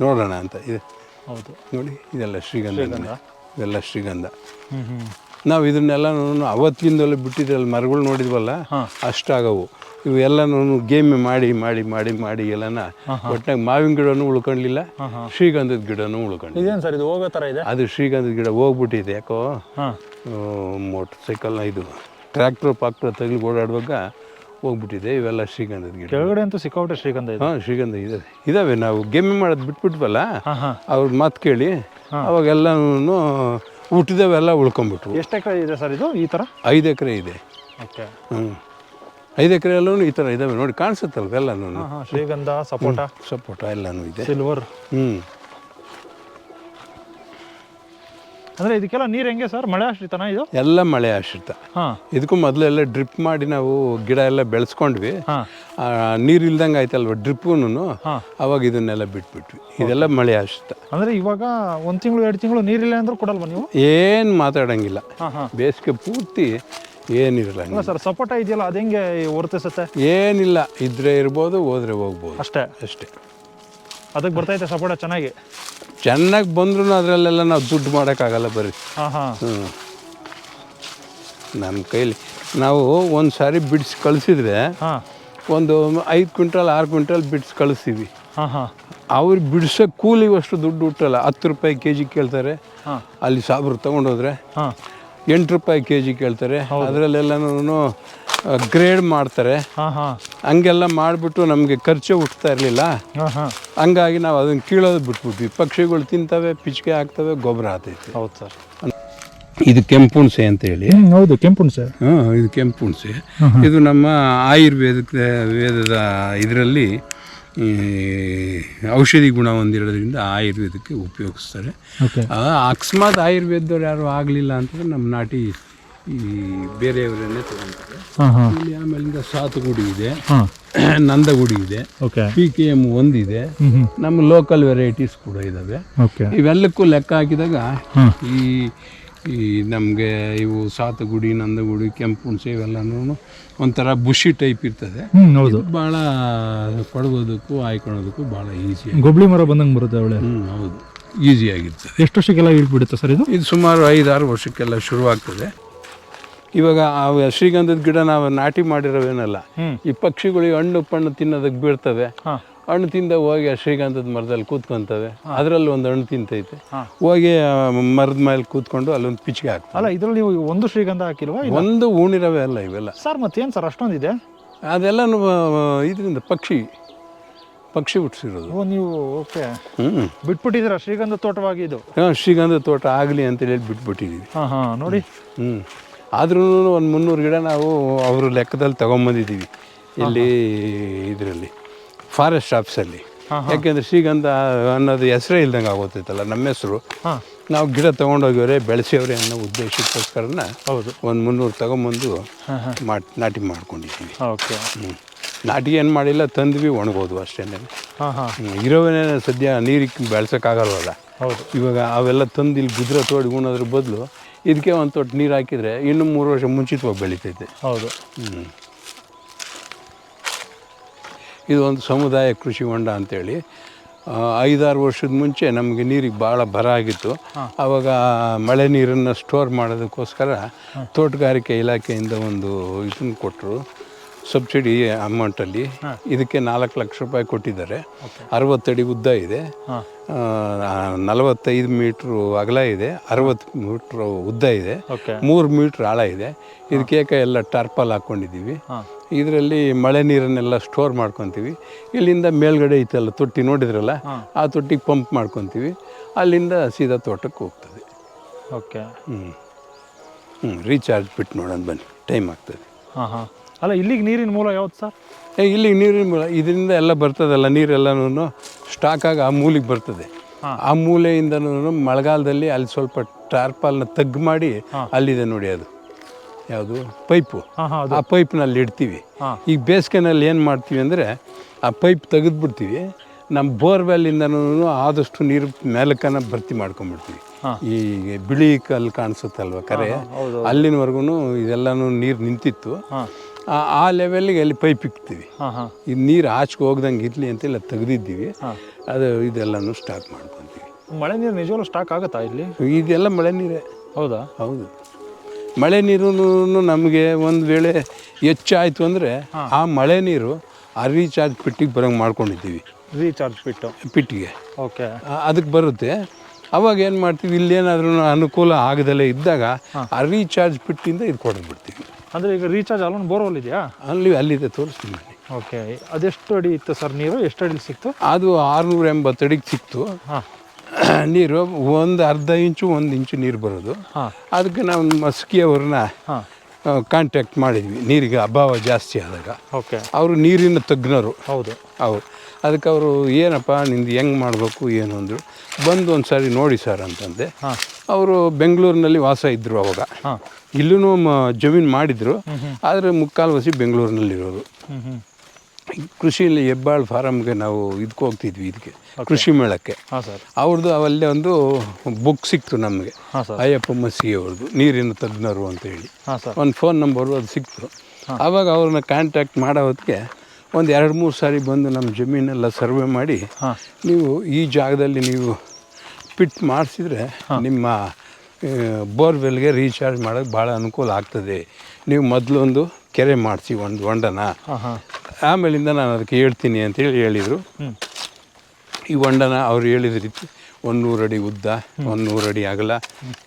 ನೋಡೋಣ ಅಂತ. ಇದೆ ಹೌದು. ನೋಡಿ ಇದೆಲ್ಲ ಶ್ರೀಗಂಧ ಇದೆಲ್ಲ ಶ್ರೀಗಂಧ. ನಾವು ಇದನ್ನೆಲ್ಲ ಅವತ್ತಿಂದಲೇ ಬಿಟ್ಟಿದ್ರಲ್ಲಿ ಮರಗಳು ನೋಡಿದ್ವಲ್ಲ ಅಷ್ಟಾಗವು. ಇವೆಲ್ಲನೂ ಗೇಮ್ ಮಾಡಿ ಮಾಡಿ ಮಾಡಿ ಮಾಡಿ ಎಲ್ಲನ ಒಟ್ಟಾಗಿ ಮಾವಿನ ಗಿಡನೂ ಉಳ್ಕೊಳ್ಳಿಲ್ಲ ಶ್ರೀಗಂಧದ ಗಿಡನೂ ಉಳ್ಕೊಂಡಿಲ್ಲ. ಇದೇನು ಸರ್ ಇದು ಹೋಗೋ ಥರ ಇದೆ? ಅದು ಶ್ರೀಗಂಧದ ಗಿಡ ಹೋಗ್ಬಿಟ್ಟಿದೆ ಯಾಕೋ? ಮೋಟರ್ ಸೈಕಲ್ ಸೈಕಲ್ನ ಇದು ಟ್ರ್ಯಾಕ್ಟರ್ ಪಾಕ್ಟರ್ ತಗಲಿ ಓಡಾಡುವಾಗ ಹೋಗ್ಬಿಟ್ಟಿದೆ ಇವೆಲ್ಲ ಶ್ರೀಗಂಧದ ಗಿಡ ಕೆಳಗಡೆ ಅಂತೂ ಸಿಕ್ಕಾಪಟ್ಟೆ ಶ್ರೀಗಂಧ ಇದೆ. ಹಾಂ ಶ್ರೀಗಂಧ ಇದೆ. ಇದಾವೆ ನಾವು ಗೆಮ್ಮೆ ಮಾಡೋದು ಬಿಟ್ಬಿಟ್ವಲ್ಲ ಹಾಂ ಹಾಂ. ಅವ್ರ ಮಾತು ಕೇಳಿ ಅವಾಗೆಲ್ಲನೂ ಹುಟ್ಟಿದವೆಲ್ಲ ಉಳ್ಕೊಂಬಿಟ್ವು ಎಷ್ಟು ಎಕರೆ ಇದೆ ಸರ್ ಇದು ಈ ಥರ ಐದು ಎಕರೆ ಇದೆ. ಓಕೆ. ಹ್ಞೂ ಐದು ಎಕರೆ ಎಲ್ಲೂ ಈ ಥರ ಇದಾವೆ ನೋಡಿ ಕಾಣಿಸುತ್ತಲ್ವ ಎಲ್ಲನೂ ಶ್ರೀಗಂಧ ಸಪೋಟ. ಸಪೋಟ ಎಲ್ಲನೂ ಇದೆ. ಸಿಲ್ವರ್ ಹ್ಞೂ ಅಂದರೆ ಇದಕ್ಕೆಲ್ಲ ನೀರು ಹೆಂಗೆ ಸರ್? ಮಳೆ ಆಶ್ರಿತನಾ ಇದು? ಎಲ್ಲ ಮಳೆ ಆಶ್ರಿತ ಹಾಂ. ಇದಕ್ಕೂ ಮೊದಲೆಲ್ಲ ಡ್ರಿಪ್ ಮಾಡಿ ನಾವು ಗಿಡ ಎಲ್ಲ ಬೆಳೆಸ್ಕೊಂಡ್ವಿ. ಹಾಂ. ನೀರು ಇಲ್ದಂಗೆ ಆಯ್ತಲ್ವ ಡ್ರಿಪ್ಪುನು ಹಾಂ. ಅವಾಗ ಇದನ್ನೆಲ್ಲ ಬಿಟ್ಬಿಟ್ವಿ. ಇದೆಲ್ಲ ಮಳೆ ಆಶ್ರಿತ ಅಂದರೆ ಇವಾಗ ಒಂದು ತಿಂಗಳು ಎರಡು ತಿಂಗಳು ನೀರಿಲ್ಲ ಅಂದ್ರೆ ಕೊಡಲ್ವಾ ನೀವು? ಏನು ಮಾತಾಡಂಗಿಲ್ಲ. ಬೇಸಿಗೆ ಪೂರ್ತಿ ಏನಿರಲ್ಲ ಸರ್ ಸಪೋಟ ಇದೆಯಲ್ಲ ಅದು ಹೆಂಗೆ ವರ್ತಿಸುತ್ತೆ ಏನಿಲ್ಲ. ಇದ್ರೆ ಇರ್ಬೋದು ಹೋದ್ರೆ ಹೋಗ್ಬೋದು. ಅಷ್ಟೇ. ಅಷ್ಟೇ. ಅದಕ್ಕೆ ಬರ್ತೈತೆ ಸಪೋಟ ಚೆನ್ನಾಗಿ. ಚೆನ್ನಾಗಿ ಬಂದ್ರು ಅದರಲ್ಲೆಲ್ಲ ನಾವು ದುಡ್ಡು ಮಾಡೋಕ್ಕಾಗಲ್ಲ ಬರ್ರಿ. ಹಾಂ ಹಾಂ. ಹ್ಞೂ ನಮ್ಮ ಕೈಲಿ ನಾವು ಒಂದು ಸಾರಿ ಬಿಡಿಸಿ ಕಳಿಸಿದ್ರೆ ಹಾಂ. ಒಂದು ಐದು ಕ್ವಿಂಟಲ್ ಆರು ಕ್ವಿಂಟಲ್ ಬಿಡಿಸಿ ಕಳಿಸ್ತೀವಿ ಹಾಂ ಹಾಂ. ಅವ್ರು ಬಿಡಿಸೋ ಕೂಲಿವಷ್ಟು ದುಡ್ಡು ಹುಟ್ಟಲ್ಲ ಹತ್ತು ರೂಪಾಯಿ ಕೆ ಜಿ ಕೇಳ್ತಾರೆ ಹಾಂ. ಅಲ್ಲಿ ಸಾಬ್ರು ತೊಗೊಂಡೋದ್ರೆ ಹಾಂ. ಎಂಟು ರೂಪಾಯಿ ಕೆ ಜಿ ಕೇಳ್ತಾರೆ ಅದರಲ್ಲೆಲ್ಲನೂ ಗ್ರೇಡ್ ಮಾಡ್ತಾರೆ. ಹಾಂ ಹಾಂ. ಹಂಗೆಲ್ಲ ಮಾಡಿಬಿಟ್ಟು ನಮಗೆ ಖರ್ಚು ಹುಟ್ಟುತ್ತಾ ಇರಲಿಲ್ಲ. ಹಾಂ ಹಾಂ. ಹಂಗಾಗಿ ನಾವು ಅದನ್ನು ಕೀಳೋದು ಬಿಟ್ಬಿಟ್ವಿ. ಪಕ್ಷಿಗಳು ತಿಂತವೆ ಪಿಚ್ಕೆ ಆಗ್ತವೆ ಗೊಬ್ಬರ ಆಗ್ತೈತಿ ಹೌದು ಸರ್. ಇದು ಕೆಂಪು ಹುಣಸೆ ಅಂತ ಹೇಳಿ. ಹೌದು ಕೆಂಪು ಹುಣಸೆ. ಹಾಂ ಇದು ಕೆಂಪು ಹುಣಸೆ. ಇದು ನಮ್ಮ ಆಯುರ್ವೇದಕ್ಕೆ ವೇದದ ಇದರಲ್ಲಿ ಔಷಧಿ ಗುಣ ಹೊಂದಿರೋದ್ರಿಂದ ಆಯುರ್ವೇದಕ್ಕೆ ಉಪಯೋಗಿಸ್ತಾರೆ. ಅಕಸ್ಮಾತ್ ಆಯುರ್ವೇದದವ್ರು ಯಾರು ಆಗಲಿಲ್ಲ ಅಂತಂದರೆ ನಮ್ಮ ನಾಟಿ ಈ ಬೇರೆಯವರನ್ನೇ ತಗೊಂತಾರೆ ಹಾಂ ಹಾಂ. ಇಲ್ಲಿ ಆಮೇಲಿಂದ ಸಾತುಗುಡಿ ಇದೆ ನಂದಗುಡಿ ಇದೆ ಓಕೆ. ಪಿ ಕೆ ಎಂ ಒಂದಿದೆ. ನಮ್ಮ ಲೋಕಲ್ ವೆರೈಟೀಸ್ ಕೂಡ ಇದ್ದಾವೆ ಓಕೆ. ಇವೆಲ್ಲಕ್ಕೂ ಲೆಕ್ಕ ಹಾಕಿದಾಗ ಈ ಈ ನಮಗೆ ಇವು ಸಾತುಗುಡಿ ನಂದಗುಡಿ ಕೆಂಪು ಹುಣಸೆ ಇವೆಲ್ಲನೂ ಒಂಥರ ಬುಷಿ ಟೈಪ್ ಇರ್ತದೆ. ಹೌದು. ಭಾಳ ಕೊಡ್ಬೋದಕ್ಕೂ ಆಯ್ಕೊಳ್ಳೋದಕ್ಕೂ ಭಾಳ ಈಸಿ ಗೊಬ್ಳಿ ಮರ ಬಂದಂಗೆ ಬರುತ್ತೆ ಅವಳೆ ಹೌದು. ಹೌದು ಈಸಿಯಾಗಿರ್ತದೆ ಎಷ್ಟು ವರ್ಷಕ್ಕೆಲ್ಲ ಇಳ್ಬಿಡುತ್ತೆ ಸರ್ ಇದು? ಇದು ಸುಮಾರು ಐದಾರು ವರ್ಷಕ್ಕೆಲ್ಲ ಶುರುವಾಗ್ತದೆ. ಇವಾಗ ಆ ಶ್ರೀಗಂಧದ ಗಿಡ ನಾವು ನಾಟಿ ಮಾಡಿರೋವೇನಲ್ಲ ಈ ಪಕ್ಷಿಗಳಿಗೆ ಹಣ್ಣು ಪಣ್ಣು ತಿನ್ನೋದಕ್ಕೆ ಬೀಳ್ತವೆ. ಹಣ್ಣು ತಿಂದ ಹೋಗಿ ಆ ಶ್ರೀಗಂಧದ ಮರದಲ್ಲಿ ಕೂತ್ಕೊಂತವೆ. ಅದರಲ್ಲಿ ಒಂದು ಹಣ್ಣು ತಿಂತೈತೆ. ಹೋಗಿ ಮರದ ಮೇಲೆ ಕೂತ್ಕೊಂಡು ಅಲ್ಲೊಂದು ಪಿಚ್ಗೆ ಹಾಕ್ತವೆ. ಅಲ್ಲ ಇದರಲ್ಲಿ ಒಂದು ಶ್ರೀಗಂಧ ಹಾಕಿಲ್ವಾ ಒಂದು ಊಣಿರವೆ ಅಲ್ಲ ಇವೆಲ್ಲ. ಸರ್ ಮತ್ತೇನು ಸರ್ ಅಷ್ಟೊಂದಿದೆ? ಅದೆಲ್ಲ ಇದರಿಂದ ಪಕ್ಷಿ ಪಕ್ಷಿ ಹುಟ್ಟಿಸಿರೋದು. ಓ ನೀವು ಓಕೆ. ಹ್ಞೂ ಬಿಟ್ಬಿಟ್ಟಿದ್ದೀರಾ ಶ್ರೀಗಂಧ ತೋಟವಾಗಿ ಇದು? ಶ್ರೀಗಂಧ ತೋಟ ಆಗಲಿ ಅಂತೇಳಿ ಬಿಟ್ಬಿಟ್ಟಿದ್ದೀವಿ ಹಾಂ ಹಾಂ ನೋಡಿ. ಹ್ಞೂ ಆದ್ರೂ ಒಂದು ಮುನ್ನೂರು ಗಿಡ ನಾವು ಅವ್ರ ಲೆಕ್ಕದಲ್ಲಿ ತೊಗೊಂಬಂದಿದ್ದೀವಿ ಇಲ್ಲಿ ಇದರಲ್ಲಿ ಫಾರೆಸ್ಟ್ ಆಫೀಸಲ್ಲಿ ಯಾಕೆಂದರೆ ಶ್ರೀಗಂಧ ಅನ್ನೋದು ಹೆಸರೇ ಇಲ್ದಂಗೆ ಆಗೋತೈತಲ್ಲ ನಮ್ಮ ಹೆಸರು. ನಾವು ಗಿಡ ತೊಗೊಂಡೋಗ್ಯವ್ರೆ ಬೆಳೆಸಿಯವ್ರೆ ಅನ್ನೋ ಉದ್ದೇಶಕ್ಕೋಸ್ಕರನ ಹೌದು. ಒಂದು ಮುನ್ನೂರು ತೊಗೊಂಬಂದು ಮಾಡಿ ನಾಟಿ ಮಾಡ್ಕೊಂಡಿದ್ದೀವಿ. ಓಕೆ. ಹ್ಞೂ ನಾಟಿ ಏನು ಮಾಡಿಲ್ಲ ತಂದ್ವಿ ಒಣಗೋದು ಅಷ್ಟೇ ಹಾಂ ಹಾಂ. ಇರೋವೇ ಸದ್ಯ ನೀರಿಗೆ ಬೆಳ್ಸೋಕ್ಕಾಗಲ್ವಲ್ಲ. ಹೌದು. ಇವಾಗ ಅವೆಲ್ಲ ತಂದು ಇಲ್ಲಿ ಗುದ್ರ ತೋಡಿ ಉಣೋದ್ರ ಬದಲು ಇದಕ್ಕೆ ಒಂದು ತೊಟ್ಟು ನೀರು ಹಾಕಿದರೆ ಇನ್ನು ಮೂರು ವರ್ಷ ಮುಂಚಿತವಾಗಿ ಬೆಳಿತೈತೆ. ಹೌದು. ಇದು ಒಂದು ಸಮುದಾಯ ಕೃಷಿ ಹೊಂಡ ಅಂತೇಳಿ. ಆ, ಐದಾರು ವರ್ಷದ ಮುಂಚೆ ನಮಗೆ ನೀರಿಗೆ ಭಾಳ ಬರ ಆಗಿತ್ತು. ಆವಾಗ ಮಳೆ ನೀರನ್ನು ಸ್ಟೋರ್ ಮಾಡೋದಕ್ಕೋಸ್ಕರ ತೋಟಗಾರಿಕೆ ಇಲಾಖೆಯಿಂದ ಒಂದು ಇದನ್ನು ಕೊಟ್ಟರು ಸಬ್ಸಿಡಿ ಅಮೌಂಟಲ್ಲಿ ಇದಕ್ಕೆ ನಾಲ್ಕು ಲಕ್ಷ ರೂಪಾಯಿ ಕೊಟ್ಟಿದ್ದಾರೆ. ಅರವತ್ತಡಿ ಉದ್ದ ಇದೆ. ನಲವತ್ತೈದು ಮೀಟ್ರು ಅಗಲ ಇದೆ. ಅರವತ್ತು ಮೀಟ್ರ್ ಉದ್ದ ಇದೆ. ಮೂರು ಮೀಟ್ರ್ ಆಳ ಇದೆ. ಇದಕ್ಕೆ ಎಲ್ಲ ಟರ್ಪಲ್ ಹಾಕ್ಕೊಂಡಿದ್ದೀವಿ ಇದರಲ್ಲಿ ಮಳೆ ನೀರನ್ನೆಲ್ಲ ಸ್ಟೋರ್ ಮಾಡ್ಕೊತೀವಿ. ಇಲ್ಲಿಂದ ಮೇಲ್ಗಡೆ ಐತಲ್ಲ ತೊಟ್ಟಿ ನೋಡಿದ್ರಲ್ಲ ಆ ತೊಟ್ಟಿಗೆ ಪಂಪ್ ಮಾಡ್ಕೊತೀವಿ. ಅಲ್ಲಿಂದ ಸೀದಾ ತೋಟಕ್ಕೆ ಹೋಗ್ತದೆ. ಓಕೆ. ಹ್ಞೂ ಹ್ಞೂ ರೀಚಾರ್ಜ್ ಬಿಟ್ಟು ನೋಡೋಣ ಬನ್ನಿ. ಟೈಮ್ ಆಗ್ತದೆ. ಹಾಂ ಹಾಂ. ಅಲ್ಲ ಇಲ್ಲಿಗೆ ನೀರಿನ ಮೂಲ ಯಾವ್ದು ಸರ್? ಏ ಇಲ್ಲಿಗೆ ನೀರಿನ ಮೂಲ ಇದರಿಂದ ಎಲ್ಲ ಬರ್ತದಲ್ಲ ನೀರೆಲ್ಲನೂ ಸ್ಟಾಕ್ ಆಗಿ ಆ ಮೂಲಿಗೆ ಬರ್ತದೆ. ಆ ಮೂಲೆಯಿಂದನೂ ಮಳೆಗಾಲದಲ್ಲಿ ಅಲ್ಲಿ ಸ್ವಲ್ಪ ಟಾರ್ಪಾಲ್ನ ತಗ್ಗು ಮಾಡಿ ಅಲ್ಲಿದೆ ನೋಡಿ ಅದು. ಯಾವುದು? ಪೈಪು. ಆ ಪೈಪ್ನಲ್ಲಿ ಇಡ್ತೀವಿ. ಈಗ ಬೇಸಿಗೆನಲ್ಲಿ ಏನು ಮಾಡ್ತೀವಿ ಅಂದರೆ ಆ ಪೈಪ್ ತೆಗೆದ್ಬಿಡ್ತೀವಿ. ನಮ್ಮ ಬೋರ್ವೆಲ್ಲಿಂದನೂ ಆದಷ್ಟು ನೀರು ಮೇಲಕ್ಕನ ಭರ್ತಿ ಮಾಡ್ಕೊಂಡ್ಬಿಡ್ತೀವಿ. ಈ ಬಿಳಿ ಕಲ್ಲು ಕಾಣಿಸುತ್ತಲ್ವ ಕರೆ? ಅಲ್ಲಿನವರೆಗೂ ಇದೆಲ್ಲನೂ ನೀರು ನಿಂತಿತ್ತು. ಆ- ಆ ಲೆವೆಲ್ಲಿಗೆ ಅಲ್ಲಿ ಪೈಪ್ ಇಕ್ತೀವಿ. ಈ ನೀರು ಆಚೆಗೆ ಹೋಗ್ದಂಗೆ ಇರಲಿ ಅಂತೆಲ್ಲ ತೆಗೆದಿದ್ದೀವಿ. ಅದು ಇದೆಲ್ಲನೂ ಸ್ಟಾಕ್ ಮಾಡ್ಕೊತೀವಿ. ಮಳೆ ನೀರು ನಿಜವಾಗ್ಲೂ ಸ್ಟಾಕ್ ಆಗುತ್ತಾ ಇಲ್ಲಿ? ಇದೆಲ್ಲ ಮಳೆ ನೀರೇ. ಹೌದಾ? ಹೌದು. ಮಳೆ ನೀರು ನಮಗೆ ಒಂದು ವೇಳೆ ಹೆಚ್ಚಾಯಿತು ಅಂದರೆ ಆ ಮಳೆ ನೀರು ಆ ರೀಚಾರ್ಜ್ ಪಿಟ್ಟಿಗೆ ಬರೋಂಗೆ ಮಾಡ್ಕೊಂಡಿದ್ದೀವಿ. ರೀಚಾರ್ಜ್ ಪಿಟ್ಟು ಪಿಟ್ಟಿಗೆ. ಓಕೆ ಅದಕ್ಕೆ ಬರುತ್ತೆ. ಅವಾಗ ಏನು ಮಾಡ್ತೀವಿ ಇಲ್ಲೇನಾದ್ರೂ ಅನುಕೂಲ ಆಗದಲ್ಲೇ ಇದ್ದಾಗ ಆ ರೀಚಾರ್ಜ್ ಪಿಟ್ಟಿಂದ ಇದು ಕೊಡೋದ್ಬಿಡ್ತೀವಿ ಅಂದರೆ ಈಗ ರೀಚಾರ್ಜ್ ಅಲ್ಲೊಂದು ಬೋರ್ವೆಲ್ ಇದೆಯಾ ಅಲ್ಲಿ ಅಲ್ಲಿದೆ ತೋರಿಸ್ತೀನಿ ಬನ್ನಿ. ಓಕೆ ಅದೆಷ್ಟು ಅಡಿ ಇತ್ತು ಸರ್ ನೀರು? ಎಷ್ಟು ಅಡಿ ಸಿಕ್ತು? ಅದು ಆರುನೂರ ಎಂಬತ್ತು ಅಡಿಗೆ ಸಿಕ್ತು. ಹಾಂ. ನೀರು ಒಂದು ಅರ್ಧ ಇಂಚು ಒಂದು ಇಂಚು ನೀರು ಬರೋದು. ಹಾಂ. ಅದಕ್ಕೆ ನಾವು ಮಸ್ಕಿಯವ್ರನ್ನ ಹಾಂ. ಕಾಂಟ್ಯಾಕ್ಟ್ ಮಾಡಿದ್ವಿ. ನೀರಿಗೆ ಅಭಾವ ಜಾಸ್ತಿ ಆದಾಗ. ಓಕೆ ಅವರು ನೀರಿನ ತಜ್ಞರು. ಹೌದು. ಅವ್ರು. ಅದಕ್ಕೆ ಅವರು ಏನಪ್ಪ ನಿಂದು ಹೆಂಗೆ ಮಾಡಬೇಕು ಏನು ಅಂದರು. ಬಂದು ಒಂದು ಸಾರಿ ನೋಡಿ ಸರ್ ಅಂತಂದೆ. ಅವರು ಬೆಂಗಳೂರಿನಲ್ಲಿ ವಾಸ ಇದ್ದರು ಅವಾಗ. ಹಾಂ. ಇಲ್ಲೂ ಮ ಜಮೀನು ಮಾಡಿದರು. ಆದರೆ ಮುಕ್ಕಾಲು ವಸಿ ಬೆಂಗಳೂರಿನಲ್ಲಿರೋದು ಕೃಷಿಯಲ್ಲಿ ಹೆಬ್ಬಾಳ್ ಫಾರಮ್ಗೆ ನಾವು ಇದಕ್ಕೆ ಹೋಗ್ತಿದ್ವಿ ಇದಕ್ಕೆ ಕೃಷಿ ಮೇಳಕ್ಕೆ. ಹಾಂ ಸರ್. ಅವ್ರದ್ದು ಅವಲ್ಲೇ ಒಂದು ಬುಕ್ ಸಿಕ್ತು ನಮಗೆ. ಹಾಂ ಸರ್. ಅಯ್ಯಪ್ಪ ಮಸಿ ಅವ್ರದ್ದು ನೀರಿನ ತಜ್ಞರು ಅಂತೇಳಿ ಹಾಂ ಸರ್. ಒಂದು ಫೋನ್ ನಂಬರು ಅದು ಸಿಕ್ತು. ಆವಾಗ ಅವ್ರನ್ನ ಕಾಂಟ್ಯಾಕ್ಟ್ ಮಾಡೋ ಹೊತ್ತಿಗೆ ಒಂದು ಎರಡು ಮೂರು ಸಾರಿ ಬಂದು ನಮ್ಮ ಜಮೀನೆಲ್ಲ ಸರ್ವೆ ಮಾಡಿ ಹಾಂ. ನೀವು ಈ ಜಾಗದಲ್ಲಿ ನೀವು ಪಿಟ್ ಮಾಡಿಸಿದ್ರೆ ನಿಮ್ಮ ಬೋರ್ವೆಲ್ಗೆ ರೀಚಾರ್ಜ್ ಮಾಡೋಕ್ಕೆ ಭಾಳ ಅನುಕೂಲ ಆಗ್ತದೆ. ನೀವು ಮೊದಲೊಂದು ಕೆರೆ ಮಾಡಿಸಿ ಒಂದು ಹೊಂಡನ. ಆಮೇಲಿಂದ ನಾನು ಅದಕ್ಕೆ ಹೇಳ್ತೀನಿ ಅಂತೇಳಿ ಹೇಳಿದರು. ಈ ಹೊಂಡನ ಅವ್ರು ಹೇಳಿದ ರೀತಿ ಒಂದು ನೂರು ಅಡಿ ಉದ್ದ ಒಂದು ನೂರು ಅಡಿ ಅಗಲ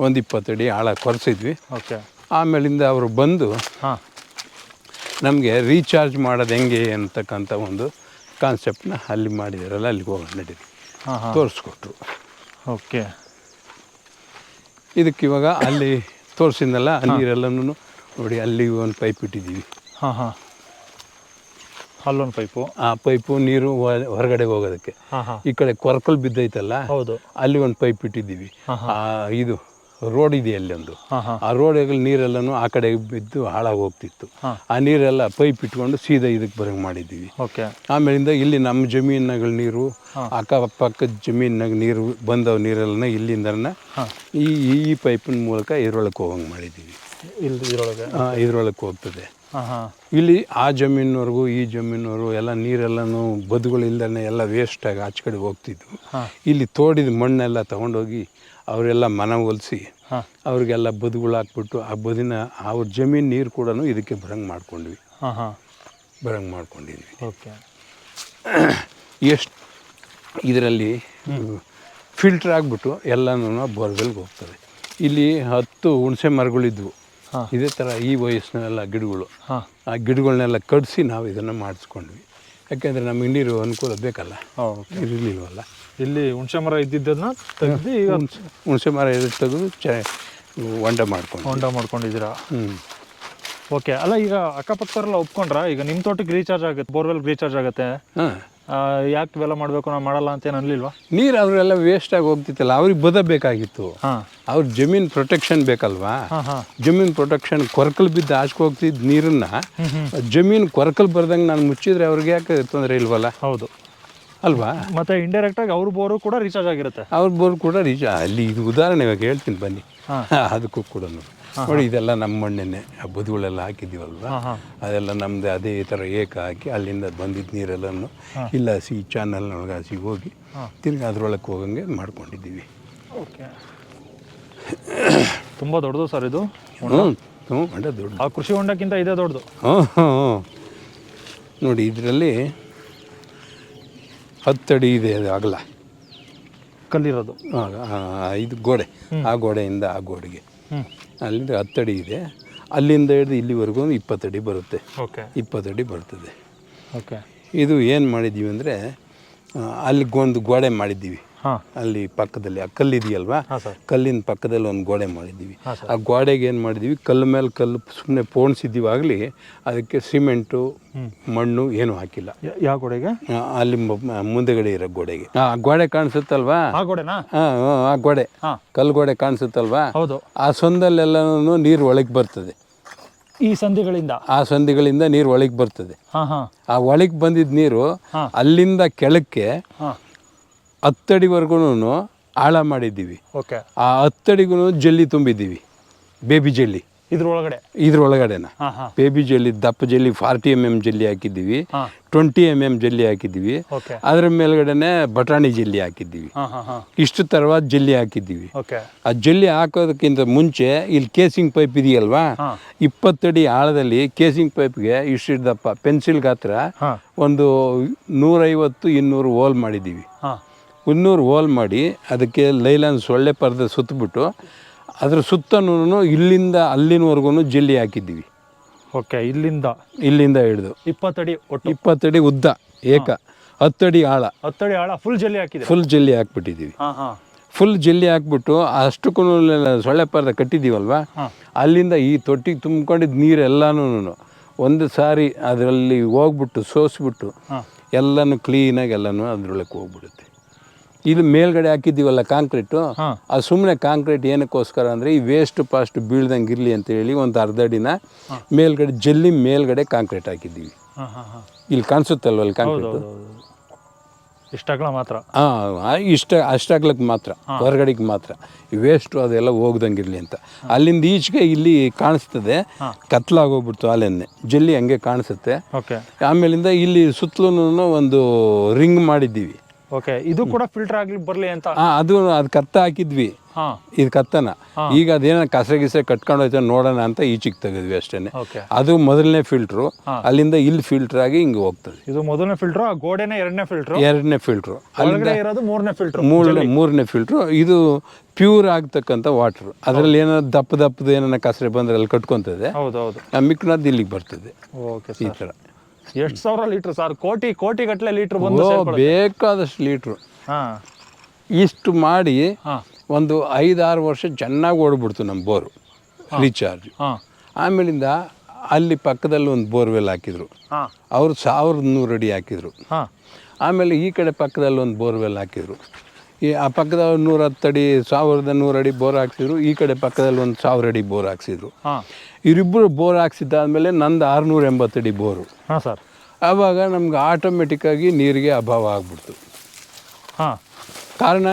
ಒಂದು ಇಪ್ಪತ್ತು ಅಡಿ ಆಳ ಕೊರೆಸಿದ್ವಿ. ಓಕೆ. ಆಮೇಲಿಂದ ಅವರು ಬಂದು ಹಾಂ. ನಮಗೆ ರೀಚಾರ್ಜ್ ಮಾಡೋದು ಹೆಂಗೆ ಅಂತಕ್ಕಂಥ ಒಂದು ಕಾನ್ಸೆಪ್ಟನ್ನ ಅಲ್ಲಿ ಮಾಡಿದಾರಲ್ಲ ಅಲ್ಲಿಗೆ ಹೋಗಿ ನಡೀರಿ. ತೋರಿಸ್ಕೊಟ್ರು. ಓಕೆ. ಇದಕ್ಕೆ ಇವಾಗ ಅಲ್ಲಿ ತೋರಿಸಿದ್ನಲ್ಲ ನೀರೆಲ್ಲನೂ ನೋಡಿ ಅಲ್ಲಿ ಒಂದು ಪೈಪ್ ಇಟ್ಟಿದ್ದೀವಿ. ಹಾಂ ಹಾಂ. ಅಲ್ಲೊಂದು ಪೈಪು ಆ ಪೈಪು ನೀರು ಹೊರಗಡೆ ಹೋಗೋದಕ್ಕೆ. ಹಾಂ ಹಾಂ. ಈ ಕಡೆ ಕೊರಕಲ್ ಬಿದ್ದೈತಲ್ಲ ಹೌದು. ಅಲ್ಲಿ ಒಂದು ಪೈಪ್ ಇಟ್ಟಿದ್ದೀವಿ. ಇದು ರೋಡ್ ಇದೆ ಅಲ್ಲೊಂದು ಆ ರೋಡಲ್ಲಿ ನೀರೆಲ್ಲನೂ ಆ ಕಡೆ ಬಿದ್ದು ಹಾಳಾಗಿ ಹೋಗ್ತಿತ್ತು ಆ ನೀರೆಲ್ಲ ಪೈಪ್ ಇಟ್ಕೊಂಡು ಸೀದಾ ಇದಕ್ಕೆ ಬರಂಗೆ ಮಾಡಿದ್ದೀವಿ. ಓಕೆ. ಆಮೇಲಿಂದ ಇಲ್ಲಿ ನಮ್ಮ ಜಮೀನಗಳ ನೀರು ಅಕ್ಕಪಕ್ಕದ ಜಮೀನಾಗ ನೀರು ಬಂದವ ನೀರೆಲ್ಲ ಇಲ್ಲಿಂದನ ಈ ಈ ಪೈಪಿನ ಮೂಲಕ ಇದ್ರೊಳಗೆ ಹೋಗಂಗೆ ಮಾಡಿದ್ದೀವಿ. ಇಲ್ಲಿ ಇದ್ರೊಳಗೆ? ಇದ್ರೊಳಗೆ ಹೋಗ್ತದೆ. ಇಲ್ಲಿ ಆ ಜಮೀನವರೆಗೂ ಈ ಜಮೀನವರು ಎಲ್ಲ ನೀರೆಲ್ಲನೂ ಬದುಗಳಿಲ್ದೇ ಎಲ್ಲ ವೇಸ್ಟಾಗಿ ಆಚೆ ಕಡೆ ಹೋಗ್ತಿದ್ವು. ಇಲ್ಲಿ ತೋಡಿದ ಮಣ್ಣೆಲ್ಲ ತಗೊಂಡೋಗಿ ಅವರೆಲ್ಲ ಮನ ಒಲಿಸಿ. ಅವ್ರಿಗೆಲ್ಲ ಬದುಗಳು ಹಾಕ್ಬಿಟ್ಟು ಆ ಬದಿನ ಅವ್ರ ಜಮೀನು ನೀರು ಕೂಡ ಇದಕ್ಕೆ ಬರಂಗ್ ಮಾಡ್ಕೊಂಡ್ವಿ. ಹಾಂ ಹಾಂ. ಬರಂಗೆ ಮಾಡ್ಕೊಂಡಿದ್ವಿ. ಓಕೆ. ಎಷ್ಟು ಇದರಲ್ಲಿ ಫಿಲ್ಟರ್ ಆಗಿಬಿಟ್ಟು ಎಲ್ಲನೂ ಬೋರ್ವೆಲ್ಗೆ ಹೋಗ್ತದೆ ಇಲ್ಲಿ ಹತ್ತು ಹುಣಸೆ ಮರಗಳಿದ್ವು. ಇದೇ ಥರ ಈ ವಯಸ್ಸಿನೆಲ್ಲ ಗಿಡಗಳು. ಆ ಗಿಡಗಳನ್ನೆಲ್ಲ ಕಡಿಸಿ ನಾವು ಇದನ್ನು ಮಾಡಿಸ್ಕೊಂಡ್ವಿ. ಯಾಕೆಂದರೆ ನಮಗೆ ನೀರು ಅನುಕೂಲ ಬೇಕಲ್ಲ ಇರಲಿಲ್ವಲ್ಲ. ಇಲ್ಲಿ ಹುಣಸೆ ಮರ ಇದ್ದಿದ್ದನ್ನ ತೆಗೆದು ಈಗ ಹುಣಸೆ ಮರ ಎದು ತೆಗೆದು ಚ ಹೊಂಡ ಮಾಡ್ಕೊಂಡು ಹೊಂಡ ಮಾಡ್ಕೊಂಡಿದ್ದೀರಾ? ಹ್ಞೂ ಓಕೆ ಅಲ್ಲ ಈಗ ಅಕ್ಕಪಕ್ಕದವರೆಲ್ಲ ಒಪ್ಕೊಂಡ್ರ? ಈಗ ನಿಮ್ಮ ತೋಟಕ್ಕೆ ರೀಚಾರ್ಜ್ ಆಗುತ್ತೆ ಬೋರ್ವೆಲ್ ರೀಚಾರ್ಜ್ ಆಗುತ್ತೆ. ಹಾಂ. ಯಾಕೆ ಇವೆಲ್ಲ ಮಾಡಬೇಕು ನಾವು ಮಾಡಲ್ಲ ಅಂತ ಏನು ಅನ್ಲಿಲ್ವಾ? ನೀರು ಅವರೆಲ್ಲ ವೇಸ್ಟಾಗಿ ಹೋಗ್ತಿತ್ತಲ್ಲ ಅವ್ರಿಗೆ ಬದಬೇಕಾಗಿತ್ತು ಹಾಂ. ಅವ್ರ ಜಮೀನು ಪ್ರೊಟೆಕ್ಷನ್ ಬೇಕಲ್ವಾ? ಜಮೀನು ಪ್ರೊಟೆಕ್ಷನ್ ಕೊರಕಲ್ ಬಿದ್ದು ಆಚೆಗೆ ಹೋಗ್ತಿದ್ದ ನೀರನ್ನ ಜಮೀನು ಕೊರಕಲ್ ಬರ್ದಂಗೆ ನಾನು ಮುಚ್ಚಿದ್ರೆ ಅವ್ರಿಗೆ ಯಾಕೆ ತೊಂದರೆ ಇಲ್ವಲ್ಲ? ಹೌದು. ಅಲ್ವಾ? ಮತ್ತೆ ಇಂಡೈರೆಕ್ಟ್ ಆಗಿ ಅವ್ರ ಬೋರು ಕೂಡ ರೀಚಾರ್ಜ್ ಆಗಿರುತ್ತೆ. ಅವ್ರ ಬೋರ್ ಕೂಡ ರೀಚಾರ್ಜ್ ಅಲ್ಲಿ ಇದು ಉದಾಹರಣೆ ಇವಾಗ ಹೇಳ್ತೀನಿ ಬನ್ನಿ. ಅದಕ್ಕೂ ಕೂಡ ನೋಡಿ ಇದೆಲ್ಲ ನಮ್ಮ ಮಣ್ಣೆನೆ ಆ ಬದುಗಳೆಲ್ಲ ಹಾಕಿದ್ದೀವಲ್ವ? ಅದೆಲ್ಲ ನಮ್ಮದು ಅದೇ ಥರ ಏಕ ಹಾಕಿ ಅಲ್ಲಿಂದ ಬಂದಿದ್ದ ನೀರೆಲ್ಲನು ಇಲ್ಲ ಹಸಿ ಚಾನಲ್ನೊಳಗೆ ಹಸಿ ಹೋಗಿ ತಿರ್ಗಿ ಅದ್ರೊಳಗೆ ಹೋಗಂಗೆ ಮಾಡ್ಕೊಂಡಿದ್ದೀವಿ. ಓಕೆ. ತುಂಬ ದೊಡ್ಡದು ಸರ್ ಇದು ಹ್ಞೂ ದೊಡ್ಡ ಆ ಕೃಷಿ ಹೊಂಡಕ್ಕಿಂತ ಇದೇ ದೊಡ್ಡದು. ಹ್ಞೂ ಹ್ಞೂ ನೋಡಿ ಇದರಲ್ಲಿ ಹತ್ತಡಿ ಇದೆ ಅದು ಆಗಲ್ಲ ಕಲ್ಲಿರೋದು. ಇದು ಗೋಡೆ. ಆ ಗೋಡೆಯಿಂದ ಆ ಗೋಡೆಗೆ. ಹ್ಞೂ ಅಲ್ಲಿಂದ ಹತ್ತಡಿ ಇದೆ. ಅಲ್ಲಿಂದ ಹಿಡಿದು ಇಲ್ಲಿವರೆಗೂ ಇಪ್ಪತ್ತಡಿ ಬರುತ್ತೆ. ಓಕೆ. ಇಪ್ಪತ್ತಡಿ ಬರ್ತದೆ. ಓಕೆ. ಇದು ಏನು ಮಾಡಿದ್ದೀವಿ ಅಂದರೆ ಅಲ್ಲಿಗೊಂದು ಗೋಡೆ ಮಾಡಿದ್ದೀವಿ. ಅಲ್ಲಿ ಪಕ್ಕದಲ್ಲಿ ಆ ಕಲ್ಲಿದೆಯಲ್ವಾ? ಕಲ್ಲಿನ ಪಕ್ಕದಲ್ಲಿ ಒಂದು ಗೋಡೆ ಮಾಡಿದ್ದೀವಿ. ಆ ಗೋಡೆಗೆ ಏನು ಮಾಡಿದ್ದೀವಿ? ಕಲ್ಲು ಮೇಲೆ ಕಲ್ಲು ಸುಮ್ಮನೆ ಪೋಣಿಸಿದ್ದೀವಾಗಲಿ ಅದಕ್ಕೆ ಸಿಮೆಂಟು ಮಣ್ಣು ಏನೂ ಹಾಕಿಲ್ಲ. ಯಾವ ಗೋಡೆಗೆ? ಅಲ್ಲಿ ಮುಂದೆಗಡೆ ಇರೋ ಗೋಡೆಗೆ. ಆ ಗೋಡೆ ಕಾಣಿಸುತ್ತಲ್ವಾ? ಆ ಗೋಡೆ. ಕಲ್ಲು ಗೋಡೆ ಕಾಣಿಸುತ್ತಲ್ವಾ? ಹೌದು. ಆ ಸೊಂದಲ್ಲೆಲ್ಲನೂ ನೀರು ಒಳಗೆ ಬರ್ತದೆ. ಈ ಸಂಧಿಗಳಿಂದ ಆ ಸಂಧಿಗಳಿಂದ ನೀರು ಒಳಗೆ ಬರ್ತದೆ. ಆ ಒಳಗೆ ಬಂದಿದ್ದ ನೀರು ಅಲ್ಲಿಂದ ಕೆಳಕ್ಕೆ ಹತ್ತಡಿವರೆಗೂ ಆಳ ಮಾಡಿದ್ದೀವಿ. ಓಕೆ. ಆ ಹತ್ತಡಿಗೂ ಜಲ್ಲಿ ತುಂಬಿದ್ದೀವಿ. ಬೇಬಿ ಜಲ್ಲಿ. ಇದ್ರೊಳಗಡೆ? ಇದ್ರೊಳಗಡೆನ. ಬೇಬಿ ಜಲ್ಲಿ ದಪ್ಪ ಜಲ್ಲಿ ಫಾರ್ಟಿ ಎಂ ಎಂ ಜಲ್ಲಿ ಹಾಕಿದ್ದೀವಿ. ಟ್ವೆಂಟಿ ಎಂ ಎಂ ಜಲ್ಲಿ ಹಾಕಿದ್ದೀವಿ. ಅದರ ಮೇಲ್ಗಡೆನೆ ಬಟಾಣಿ ಜಲ್ಲಿ ಹಾಕಿದ್ದೀವಿ. ಇಷ್ಟು ತರವಾದ ಜಲ್ಲಿ ಹಾಕಿದ್ದೀವಿ. ಆ ಜಲ್ಲಿ ಹಾಕೋದಕ್ಕಿಂತ ಮುಂಚೆ ಇಲ್ಲಿ ಕೇಸಿಂಗ್ ಪೈಪ್ ಇದೆಯಲ್ವಾ? ಇಪ್ಪತ್ತಡಿ ಆಳದಲ್ಲಿ ಕೇಸಿಂಗ್ ಪೈಪ್ಗೆ ಇಷ್ಟು ದಪ್ಪ ಪೆನ್ಸಿಲ್ ಗಾತ್ರ ಒಂದು ನೂರೈವತ್ತು ಇನ್ನೂರು ಹೋಲ್ ಮಾಡಿದ್ದೀವಿ. ಹಾಂ ಇನ್ನೂರು ಹೋಲ್ ಮಾಡಿ ಅದಕ್ಕೆ ಲೈಲಾನ್ ಸೊಳ್ಳೆ ಪರ್ದೆ ಸುತ್ತಬಿಟ್ಟು ಅದ್ರ ಸುತ್ತನೂ ಇಲ್ಲಿಂದ ಅಲ್ಲಿನವರೆಗೂ ಜಲ್ಲಿ ಹಾಕಿದ್ದೀವಿ. ಓಕೆ ಇಲ್ಲಿಂದ. ಇಲ್ಲಿಂದ ಹಿಡಿದು. ಇಪ್ಪತ್ತಡಿ ಒಟ್ಟು. ಇಪ್ಪತ್ತಡಿ ಉದ್ದ ಏಕ. ಹತ್ತಡಿ ಆಳ. ಹತ್ತಡಿ ಆಳ ಫುಲ್ ಜಲ್ಲಿ ಹಾಕಿದ್ದೀವಿ ಫುಲ್ ಜಲ್ಲಿ ಹಾಕ್ಬಿಟ್ಟಿದ್ದೀವಿ. ಫುಲ್ ಜಲ್ಲಿ ಹಾಕ್ಬಿಟ್ಟು ಅಷ್ಟಕ್ಕೂ ಸೊಳ್ಳೆ ಪರ್ದೆ ಕಟ್ಟಿದ್ದೀವಲ್ವ? ಅಲ್ಲಿಂದ ಈ ತೊಟ್ಟಿಗೆ ತುಂಬ್ಕೊಂಡಿದ್ದ ನೀರೆಲ್ಲನೂ ಒಂದು ಸಾರಿ ಅದರಲ್ಲಿ ಹೋಗ್ಬಿಟ್ಟು ಸೋಸ್ಬಿಟ್ಟು ಎಲ್ಲನೂ ಕ್ಲೀನಾಗಿ ಎಲ್ಲನೂ ಅದ್ರೊಳಗೆ ಹೋಗ್ಬಿಡುತ್ತೆ. ಇಲ್ಲಿ ಮೇಲ್ಗಡೆ ಹಾಕಿದ್ದೀವಲ್ಲ ಕಾಂಕ್ರೀಟು ಅದು ಸುಮ್ಮನೆ ಕಾಂಕ್ರೀಟ್ ಏನಕ್ಕೋಸ್ಕರ ಅಂದರೆ ಈ ವೇಸ್ಟ್ ಪಾಸ್ಟ್ ಬೀಳ್ದಂಗೆ ಇರಲಿ ಅಂತ ಹೇಳಿ ಒಂದು ಅರ್ಧ ಅಡಿನ ಮೇಲ್ಗಡೆ ಜಲ್ಲಿ ಮೇಲ್ಗಡೆ ಕಾಂಕ್ರೀಟ್ ಹಾಕಿದ್ದೀವಿ. ಇಲ್ಲಿ ಕಾಣಿಸುತ್ತಲ್ವ ಅಲ್ಲಿ ಕಾಂಕ್ರೀಟ್? ಇಷ್ಟಾಗಲ ಮಾತ್ರ. ಹಾಂ ಇಷ್ಟ ಅಷ್ಟಾಗ್ಲಕ್ಕೆ ಮಾತ್ರ ಹೊರಗಡೆಗೆ ಮಾತ್ರ. ಈ ವೇಸ್ಟು ಅದೆಲ್ಲ ಹೋಗ್ದಂಗಿರಲಿ ಅಂತ. ಅಲ್ಲಿಂದ ಈಚೆಗೆ ಇಲ್ಲಿ ಕಾಣಿಸ್ತದೆ ಕತ್ಲಾಗೋಗ್ಬಿಡ್ತು ಅಲ್ಲೇನೆ ಜಲ್ಲಿ ಹಂಗೆ ಕಾಣಿಸುತ್ತೆ. ಆಮೇಲಿಂದ ಇಲ್ಲಿ ಸುತ್ತಲೂ ಒಂದು ರಿಂಗ್ ಮಾಡಿದ್ದೀವಿ. ಓಕೆ ಇದು ಕೂಡ ಫಿಲ್ಟರ್ ಆಗ್ಲಿ ಬರಲಿ ಅಂತ. ಹಾ ಅದು ಅದು ಕತ್ತ ಹಾಕಿದ್ವಿ. ಹಾಂ. ಇದು ಕತ್ತನ. ಈಗ ಅದೇನ ಕಸರೆ ಗಿಸೆ ಕಟ್ಕೊಂಡು ಹೋಯ್ತು ನೋಡೋಣ ಅಂತ ಈಚೆಗೆ ತೆಗೆದ್ವಿ ಅಷ್ಟೇನೆ. ಓಕೆ ಅದು ಮೊದಲನೇ ಫಿಲ್ಟ್ರು ಅಲ್ಲಿಂದ ಇಲ್ಲಿ ಫಿಲ್ಟರ್ ಆಗಿ ಹಿಂಗೆ ಹೋಗ್ತದೆ. ಇದು ಮೊದಲನೇ ಫಿಲ್ಟ್ರು ಆ ಗೋಡೆನೇ ಎರಡನೇ ಫಿಲ್ಟ್ರು ಎರಡನೇ ಫಿಲ್ಟ್ರು ಒಳಗಡೆ ಇರೋದು ಮೂರನೇ ಫಿಲ್ಟ್ರು ಮೂರನೇ ಮೂರನೇ ಫಿಲ್ಟ್ರು ಇದು ಪ್ಯೂರ್ ಆಗ್ತಕ್ಕಂಥ ವಾಟ್ರು ಅದರಲ್ಲಿ ಏನೋ ದಪ್ಪ ದಪ್ಪದ ಏನೋ ಕಸರೆ ಬಂದ್ರೆ ಅಲ್ಲಿ ಕಟ್ಕೊತದೆ. ಹೌದು ಹೌದು. ಮಿಕ್ಕನದ್ದು ಇಲ್ಲಿಗೆ ಬರ್ತದೆ. ಓಕೆ ಈ ಥರ. ಎಷ್ಟು ಸಾವಿರ ಲೀಟ್ರ್ ಸರ್? ಕೋಟಿ ಕೋಟಿ ಗಟ್ಟಲೆ ಲೀಟ್ರ್ ಬಂದು ಬೇಕಾದಷ್ಟು ಲೀಟ್ರು. ಹಾಂ. ಇಷ್ಟು ಮಾಡಿ ಹಾಂ. ಒಂದು ಐದಾರು ವರ್ಷ ಚೆನ್ನಾಗಿ ಓಡ್ಬಿಡ್ತು ನಮ್ಮ ಬೋರು. ರೀಚಾರ್ಜ್. ಹಾಂ. ಆಮೇಲಿಂದ ಅಲ್ಲಿ ಪಕ್ಕದಲ್ಲಿ ಒಂದು ಬೋರ್ವೆಲ್ ಹಾಕಿದ್ರು. ಹಾಂ. ಅವರು ಸಾವಿರದ ನೂರು ಅಡಿ ಹಾಕಿದ್ರು. ಹಾಂ. ಆಮೇಲೆ ಈ ಕಡೆ ಪಕ್ಕದಲ್ಲಿ ಒಂದು ಬೋರ್ವೆಲ್ ಹಾಕಿದ್ರು. ಈ ಆ ಪಕ್ಕದ ನೂರ ಅಡಿ ಸಾವಿರದ ನೂರು ಅಡಿ ಬೋರ್ ಹಾಕ್ಸಿದ್ರು ಈ ಕಡೆ ಪಕ್ಕದಲ್ಲಿ ಒಂದು ಸಾವಿರ ಅಡಿ ಬೋರ್ ಹಾಕ್ಸಿದ್ರು. ಹಾಂ. ಇವರಿಬ್ಬರು ಬೋರ್ ಹಾಕ್ಸಿದ್ದಾದಮೇಲೆ ನಂದು ಆರುನೂರ ಎಂಬತ್ತಡಿ ಬೋರು. ಹಾಂ ಸರ್. ಆವಾಗ ನಮ್ಗೆ ಆಟೋಮೆಟಿಕ್ಕಾಗಿ ನೀರಿಗೆ ಅಭಾವ ಆಗ್ಬಿಡ್ತು. ಹಾಂ. ಕಾರಣ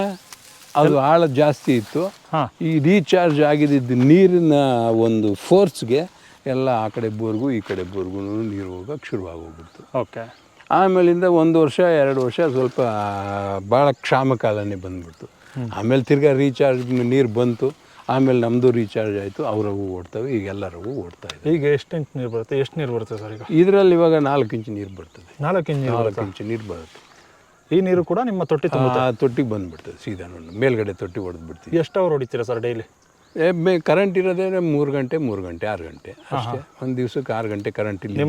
ಅದು ಆಳ ಜಾಸ್ತಿ ಇತ್ತು. ಹಾಂ. ಈ ರೀಚಾರ್ಜ್ ಆಗಿದ್ದ ನೀರಿನ ಒಂದು ಫೋರ್ಸ್ಗೆ ಎಲ್ಲ ಆ ಕಡೆ ಬೋರ್ಗೂ ಈ ಕಡೆ ಬೋರ್ಗೂ ನೀರು ಹೋಗೋಕೆ ಶುರುವಾಗೋಗ್ಬಿಡ್ತು. ಓಕೆ. ಆಮೇಲಿಂದ ಒಂದು ವರ್ಷ ಎರಡು ವರ್ಷ ಸ್ವಲ್ಪ ಭಾಳ ಕ್ಷಾಮ ಕಾಲನೇ ಬಂದ್ಬಿಡ್ತು. ಆಮೇಲೆ ತಿರ್ಗಾ ರೀಚಾರ್ಜ್ ನೀರು ಬಂತು. ಆಮೇಲೆ ನಮ್ಮದು ರೀಚಾರ್ಜ್ ಆಯಿತು ಅವರವು ಓಡ್ತವೆ ಈಗ ಎಲ್ಲರಿಗೂ ಓಡ್ತಾ ಇದೆ. ಈಗ ಎಷ್ಟು ಇಂಚ್ ನೀರು ಬರುತ್ತೆ? ಎಷ್ಟು ನೀರು ಬರುತ್ತೆ ಸರ್ ಈಗ? ಇದರಲ್ಲಿ ಇವಾಗ ನಾಲ್ಕು ಇಂಚು ನೀರು ಬರ್ತದೆ. ನಾಲ್ಕು ಇಂಚ್ ನಾಲ್ಕು ಇಂಚು ನೀರು ಬರುತ್ತೆ. ಈ ನೀರು ಕೂಡ ನಿಮ್ಮ ತೊಟ್ಟಿ ತುಂಬ ತೊಟ್ಟಿಗೆ ಬಂದ್ಬಿಡ್ತದೆ ಸೀದಾ ನೋಡಿ ಮೇಲ್ಗಡೆ ತೊಟ್ಟಿ ಹೊಡೆದು ಬಿಡ್ತೀವಿ ಎಷ್ಟು ಅವ್ರು ಹೊಡಿತೀರಾ ಸರ್ ಡೈಲಿ? ಏ ಮೇ ಕರೆಂಟ್ ಇರೋದೇ ಮೂರು ಗಂಟೆ ಮೂರು ಗಂಟೆ ಆರು ಗಂಟೆ. ಅಷ್ಟೇ. ಒಂದು ದಿವಸಕ್ಕೆ ಆರು ಗಂಟೆ ಕರೆಂಟ್ ಇಲ್ಲ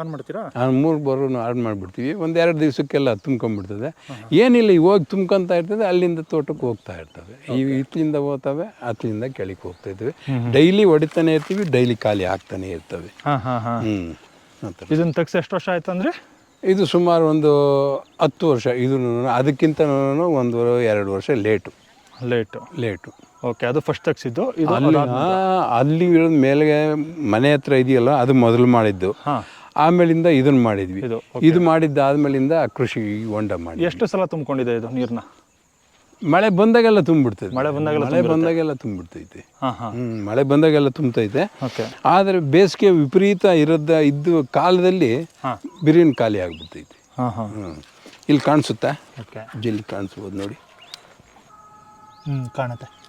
ಆನ್ ಮಾಡ್ತೀರಾ? ಮೂರು ಬರೋನು ಆನ್ ಮಾಡಿಬಿಡ್ತೀವಿ. ಒಂದು ಎರಡು ದಿವಸಕ್ಕೆಲ್ಲ ತುಂಬ್ಕೊಂಡ್ಬಿಡ್ತದೆ. ಏನಿಲ್ಲ ಹೋಗಿ ತುಂಬ್ಕೊಂತ ಇರ್ತದೆ ಅಲ್ಲಿಂದ ತೋಟಕ್ಕೆ ಹೋಗ್ತಾ ಇರ್ತವೆ. ಈ ಇತ್ಲಿಂದ ಹೋಗ್ತವೆ ಅತ್ಲಿಂದ ಕೆಳಕ್ಕೆ ಹೋಗ್ತಾ ಇದ್ವಿ ಡೈಲಿ ಹೊಡಿತಾನೆ ಇರ್ತೀವಿ ಡೈಲಿ ಖಾಲಿ ಆಗ್ತಾನೆ ಇರ್ತವೆ. ಇದನ್ನು ಹ್ಞೂ ಇದನ್ನ ತೆಗ್ಸಿ ಎಷ್ಟು ವರ್ಷ ಆಯ್ತು ಅಂದರೆ? ಇದು ಸುಮಾರು ಒಂದು ಹತ್ತು ವರ್ಷ. ಇದು ಅದಕ್ಕಿಂತ ಒಂದು ಎರಡು ವರ್ಷ ಲೇಟು. ಲೇಟು. ಲೇಟು. ಓಕೆ ಅದು ಫಸ್ಟ್ ತೆಗ್ಸಿದ್ದು ಇದು ಅಲ್ಲಿ ಅಲ್ಲಿ ಇರೋದ್ ಮೇಲೆ ಮನೆ ಹತ್ರ ಇದೆಯಲ್ಲ ಅದು ಮೊದಲು ಮಾಡಿದ್ದು. ಹಾಂ. ಆಮೇಲಿಂದ ಇದನ್ನ ಮಾಡಿದ್ವಿ. ಇದು ಇದು ಮಾಡಿದ್ದಾದ್ಮೇಲಿಂದ ಕೃಷಿ ಹೊಂಡ ಮಾಡಿ ಎಷ್ಟು ಸಲ ತುಂಬಿಕೊಂಡಿದೆ ಇದು ನೀರನ್ನ ಮಳೆ ಬಂದಾಗೆಲ್ಲ ತುಂಬಿಡ್ತೈತೆ ಮಳೆ ಬಂದಾಗೆಲ್ಲ ಮಳೆ ಬಂದಾಗೆಲ್ಲ ತುಂಬಿಡ್ತೈತೆ. ಹಾಂ ಹಾಂ. ಹ್ಮ್ ಮಳೆ ಬಂದಾಗೆಲ್ಲ ತುಂಬ್ತೈತೆ. ಓಕೆ ಆದರೆ ಬೇಸಿಗೆ ವಿಪರೀತ ಇರೋದ ಇದ್ದು ಕಾಲದಲ್ಲಿ ಹಾಂ. ಬಿರಿಯಾನಿ ಖಾಲಿ ಆಗಿಬಿಡ್ತೈತೆ. ಹಾಂ ಹಾಂ. ಹ್ಮ್. ಇಲ್ಲಿ ಕಾಣಿಸುತ್ತಾ? ಓಕೆ ಜಿಲ್ಲಿ ಕಾಣಿಸ್ಬೋದು ನೋಡಿ. ಹ್ಞೂ ಕಾಣುತ್ತೆ.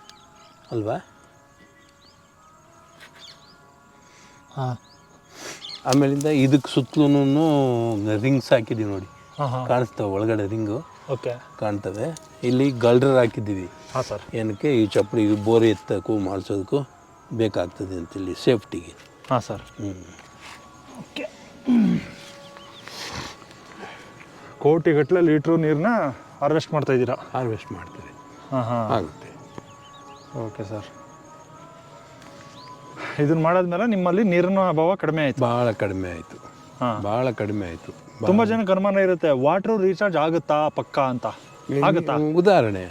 ಅಲ್ವಾ? ಹಾಂ. ಆಮೇಲಿಂದ ಇದಕ್ಕೆ ಸುತ್ತಲೂ ರಿಂಗ್ಸ್ ಹಾಕಿದ್ದೀವಿ ನೋಡಿ. ಹಾಂ ಹಾಂ. ಕಾಣಿಸ್ತಾವೆ ಒಳಗಡೆ ರಿಂಗು. ಓಕೆ. ಕಾಣ್ತವೆ. ಇಲ್ಲಿ ಗಲ್ಡ್ರ್ ಹಾಕಿದ್ದೀವಿ. ಹಾಂ ಸರ್. ಏನಕ್ಕೆ ಈ ಚಪ್ಪಡಿ ಬೋರ್ ಎತ್ತಕ್ಕೂ ಮಾಡಿಸೋದಕ್ಕೂ ಬೇಕಾಗ್ತದೆ ಅಂತೇಳಿ ಸೇಫ್ಟಿಗೆ. ಹಾಂ ಸರ್. ಹ್ಞೂ ಓಕೆ. ಕೋಟಿಗಟ್ಟಲೆ ಲೀಟ್ರು ನೀರನ್ನ ಹಾರ್ವೆಸ್ಟ್ ಮಾಡ್ತಾ ಇದ್ದೀರಾ? ಹಾರ್ವೆಸ್ಟ್ ಮಾಡ್ತೀವಿ. ಹಾಂ ಹಾಂ. ಆಗುತ್ತೆ. ಓಕೆ ಸರ್ ಇದನ್ನ ಮಾಡಾದ್ಮೇಲೆ ನಿಮ್ಮಲ್ಲಿ ನೀರಿನ ಅಭಾವ ಕಡಿಮೆ ಆಯ್ತು. ಭಾಳ ಕಡಿಮೆ ಆಯಿತು. ಹಾಂ. ಭಾಳ ಕಡಿಮೆ ಆಯಿತು. ತುಂಬ ಜನ ಅನುಮಾನ ಇರುತ್ತೆ. ವಾಟರ್ ರೀಚಾರ್ಜ್ ಆಗುತ್ತಾ ಪಕ್ಕಾ ಅಂತ? ಆಗುತ್ತಾ? ಉದಾಹರಣೆ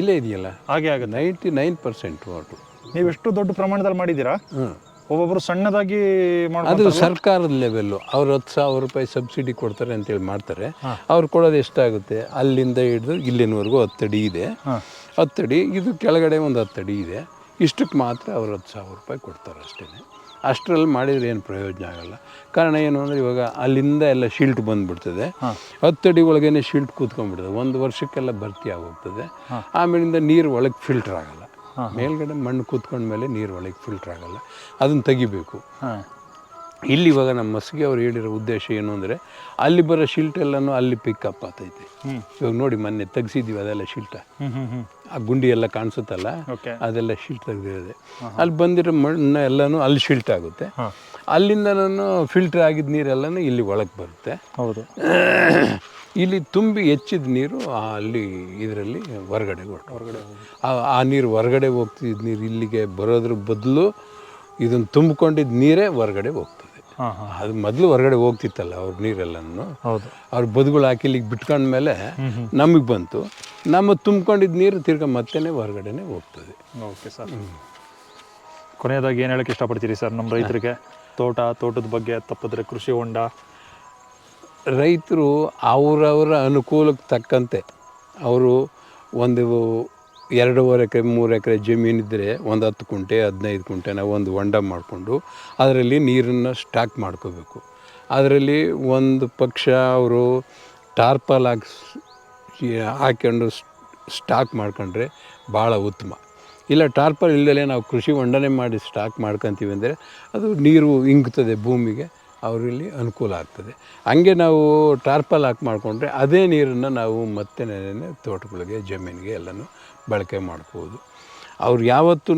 ಇಲ್ಲೇ ಇದೆಯಲ್ಲ? ಹಾಗೆ ಆಗುತ್ತೆ. ನೈಂಟಿ ನೈನ್ ಪರ್ಸೆಂಟ್ ವಾಟು ನೀವು ಎಷ್ಟು ದೊಡ್ಡ ಪ್ರಮಾಣದಲ್ಲಿ ಮಾಡಿದ್ದೀರಾ? ಹ್ಞೂ ಒಬ್ಬೊಬ್ರು ಸಣ್ಣದಾಗಿ ಅದು ಸರ್ಕಾರದ ಲೆವೆಲ್ಲು ಅವ್ರು ಹತ್ತು ಸಾವಿರ ರೂಪಾಯಿ ಸಬ್ಸಿಡಿ ಕೊಡ್ತಾರೆ ಅಂತೇಳಿ ಮಾಡ್ತಾರೆ. ಅವ್ರು ಕೊಡೋದು ಎಷ್ಟಾಗುತ್ತೆ? ಅಲ್ಲಿಂದ ಹಿಡಿದು ಇಲ್ಲಿನವರೆಗೂ ಹತ್ತಡಿ ಇದೆ. ಹತ್ತಡಿ ಇದು ಕೆಳಗಡೆ ಒಂದು ಹತ್ತಡಿ ಇದೆ. ಇಷ್ಟಕ್ಕೆ ಮಾತ್ರ ಅವ್ರು ಹತ್ತು ಸಾವಿರ ರೂಪಾಯಿ ಕೊಡ್ತಾರೆ ಅಷ್ಟೇ ಅಷ್ಟರಲ್ಲಿ ಮಾಡಿದರೆ ಏನು ಪ್ರಯೋಜನ ಆಗಲ್ಲ. ಕಾರಣ ಏನು ಅಂದರೆ ಇವಾಗ ಅಲ್ಲಿಂದ ಎಲ್ಲ ಶಿಲ್ಟ್ ಬಂದುಬಿಡ್ತದೆ. ಹತ್ತಡಿ ಒಳಗೇನೆ ಶಿಲ್ಟ್ ಕೂತ್ಕೊಂಡ್ಬಿಡ್ತದೆ. ಒಂದು ವರ್ಷಕ್ಕೆಲ್ಲ ಭರ್ತಿ ಆಗೋಗ್ತದೆ. ಆಮೇಲಿಂದ ನೀರು ಒಳಗೆ ಫಿಲ್ಟರ್ ಆಗಲ್ಲ. ಮೇಲ್ಗಡೆ ಮಣ್ಣು ಕೂತ್ಕೊಂಡ್ಮೇಲೆ ನೀರು ಒಳಗೆ ಫಿಲ್ಟರ್ ಆಗಲ್ಲ. ಅದನ್ನು ತೆಗಿಬೇಕು. ಇಲ್ಲಿ ಇವಾಗ ನಮ್ಮ ಮಸ್ಗೆ ಅವ್ರು ಹೇಳಿರೋ ಉದ್ದೇಶ ಏನು ಅಂದರೆ ಅಲ್ಲಿ ಬರೋ ಶಿಲ್ಟ್ ಎಲ್ಲನೂ ಅಲ್ಲಿ ಪಿಕಪ್ ಆಗ್ತೈತೆ. ಇವಾಗ ನೋಡಿ ಮೊನ್ನೆ ತೆಗ್ಸಿದ್ದೀವಿ ಅದೆಲ್ಲ ಶಿಲ್ಟ. ಆ ಗುಂಡಿ ಎಲ್ಲ ಕಾಣಿಸುತ್ತಲ್ಲ? ಅದೆಲ್ಲ ಶಿಲ್ಟ್ ತೆಗೆದಿರೋದೆ. ಅಲ್ಲಿ ಬಂದಿರೋ ಮಣ್ಣು ಎಲ್ಲನೂ ಅಲ್ಲಿ ಶಿಲ್ಟ್ ಆಗುತ್ತೆ. ಅಲ್ಲಿಂದ ನಾನು ಫಿಲ್ಟರ್ ಆಗಿದ್ದ ನೀರೆಲ್ಲನೂ ಇಲ್ಲಿ ಒಳಗೆ ಬರುತ್ತೆ. ಹೌದು. ಇಲ್ಲಿ ತುಂಬಿ ಹೆಚ್ಚಿದ ನೀರು ಅಲ್ಲಿ ಇದರಲ್ಲಿ ಹೊರಗಡೆ ಹೊರಗಡೆ ಆ ನೀರು ಹೊರಗಡೆ ಹೋಗ್ತಿದ್ದ ನೀರು ಇಲ್ಲಿಗೆ ಬರೋದ್ರ ಬದಲು ಇದನ್ನು ತುಂಬಿಕೊಂಡಿದ್ದ ನೀರೇ ಹೊರಗಡೆ ಹೋಗ್ತದೆ. ಅದು ಮೊದಲು ಹೊರಗಡೆ ಹೋಗ್ತಿತ್ತಲ್ಲ ಅವ್ರ ನೀರೆಲ್ಲನೂ. ಹೌದು. ಅವ್ರ ಬದುಗಳು ಹಾಕಿ ಇಲ್ಲಿಗೆ ಬಿಟ್ಕೊಂಡ್ಮೇಲೆ ನಮಗೆ ಬಂತು. ನಮ್ಮ ತುಂಬ್ಕೊಂಡಿದ್ದ ನೀರು ತಿರ್ಗಾ ಮತ್ತೆನೇ ಹೊರಗಡೆನೆ ಹೋಗ್ತದೆ. Okay sir. ಕೊನೆಯದಾಗಿ ಏನು ಹೇಳಕ್ಕೆ ಇಷ್ಟಪಡ್ತೀರಿ ಸರ್ ನಮ್ಮ ರೈತರಿಗೆ? ತೋಟ ತೋಟದ ಬಗ್ಗೆ ತಪ್ಪಿದ್ರೆ ಕೃಷಿ ಹೊಂಡ. ರೈತರು ಅವರವರ ಅನುಕೂಲಕ್ಕೆ ತಕ್ಕಂತೆ ಅವರು ಒಂದು ಎರಡೂವರೆ ಎಕರೆ, ಮೂರು ಎಕರೆ ಜಮೀನಿದ್ದರೆ ಒಂದು ಹತ್ತು ಕುಂಟೆ, ಹದಿನೈದು ನಾವು ಒಂದು ಹೊಂಡ ಮಾಡಿಕೊಂಡು ಅದರಲ್ಲಿ ನೀರನ್ನು ಸ್ಟಾಕ್ ಮಾಡ್ಕೋಬೇಕು. ಅದರಲ್ಲಿ ಒಂದು ಪಕ್ಷ ಅವರು ಟಾರ್ಪಲ್ ಹಾಕಿ ಹಾಕ್ಕೊಂಡು ಸ್ಟಾಕ್ ಮಾಡ್ಕೊಂಡ್ರೆ ಭಾಳ ಉತ್ತಮ. ಇಲ್ಲ ಟಾರ್ಪಲ್ ಇಲ್ಲದಲೇ ನಾವು ಕೃಷಿ ಹೊಂಡನೆ ಮಾಡಿ ಸ್ಟಾಕ್ ಮಾಡ್ಕೊತೀವಿ ಅಂದರೆ ಅದು ನೀರು ಇಂಗ್ತದೆ ಭೂಮಿಗೆ, ಅವರಲ್ಲಿ ಅನುಕೂಲ ಆಗ್ತದೆ. ಹಂಗೆ ನಾವು ಟಾರ್ಪಲ್ ಹಾಕಿ ಮಾಡಿಕೊಂಡ್ರೆ ಅದೇ ನೀರನ್ನು ನಾವು ಮತ್ತೆ ನೆನೆ ತೋಟಗಳಿಗೆ, ಜಮೀನಿಗೆ ಎಲ್ಲನೂ ಬಳಕೆ ಮಾಡ್ಬೋದು. ಅವ್ರು ಯಾವತ್ತೂ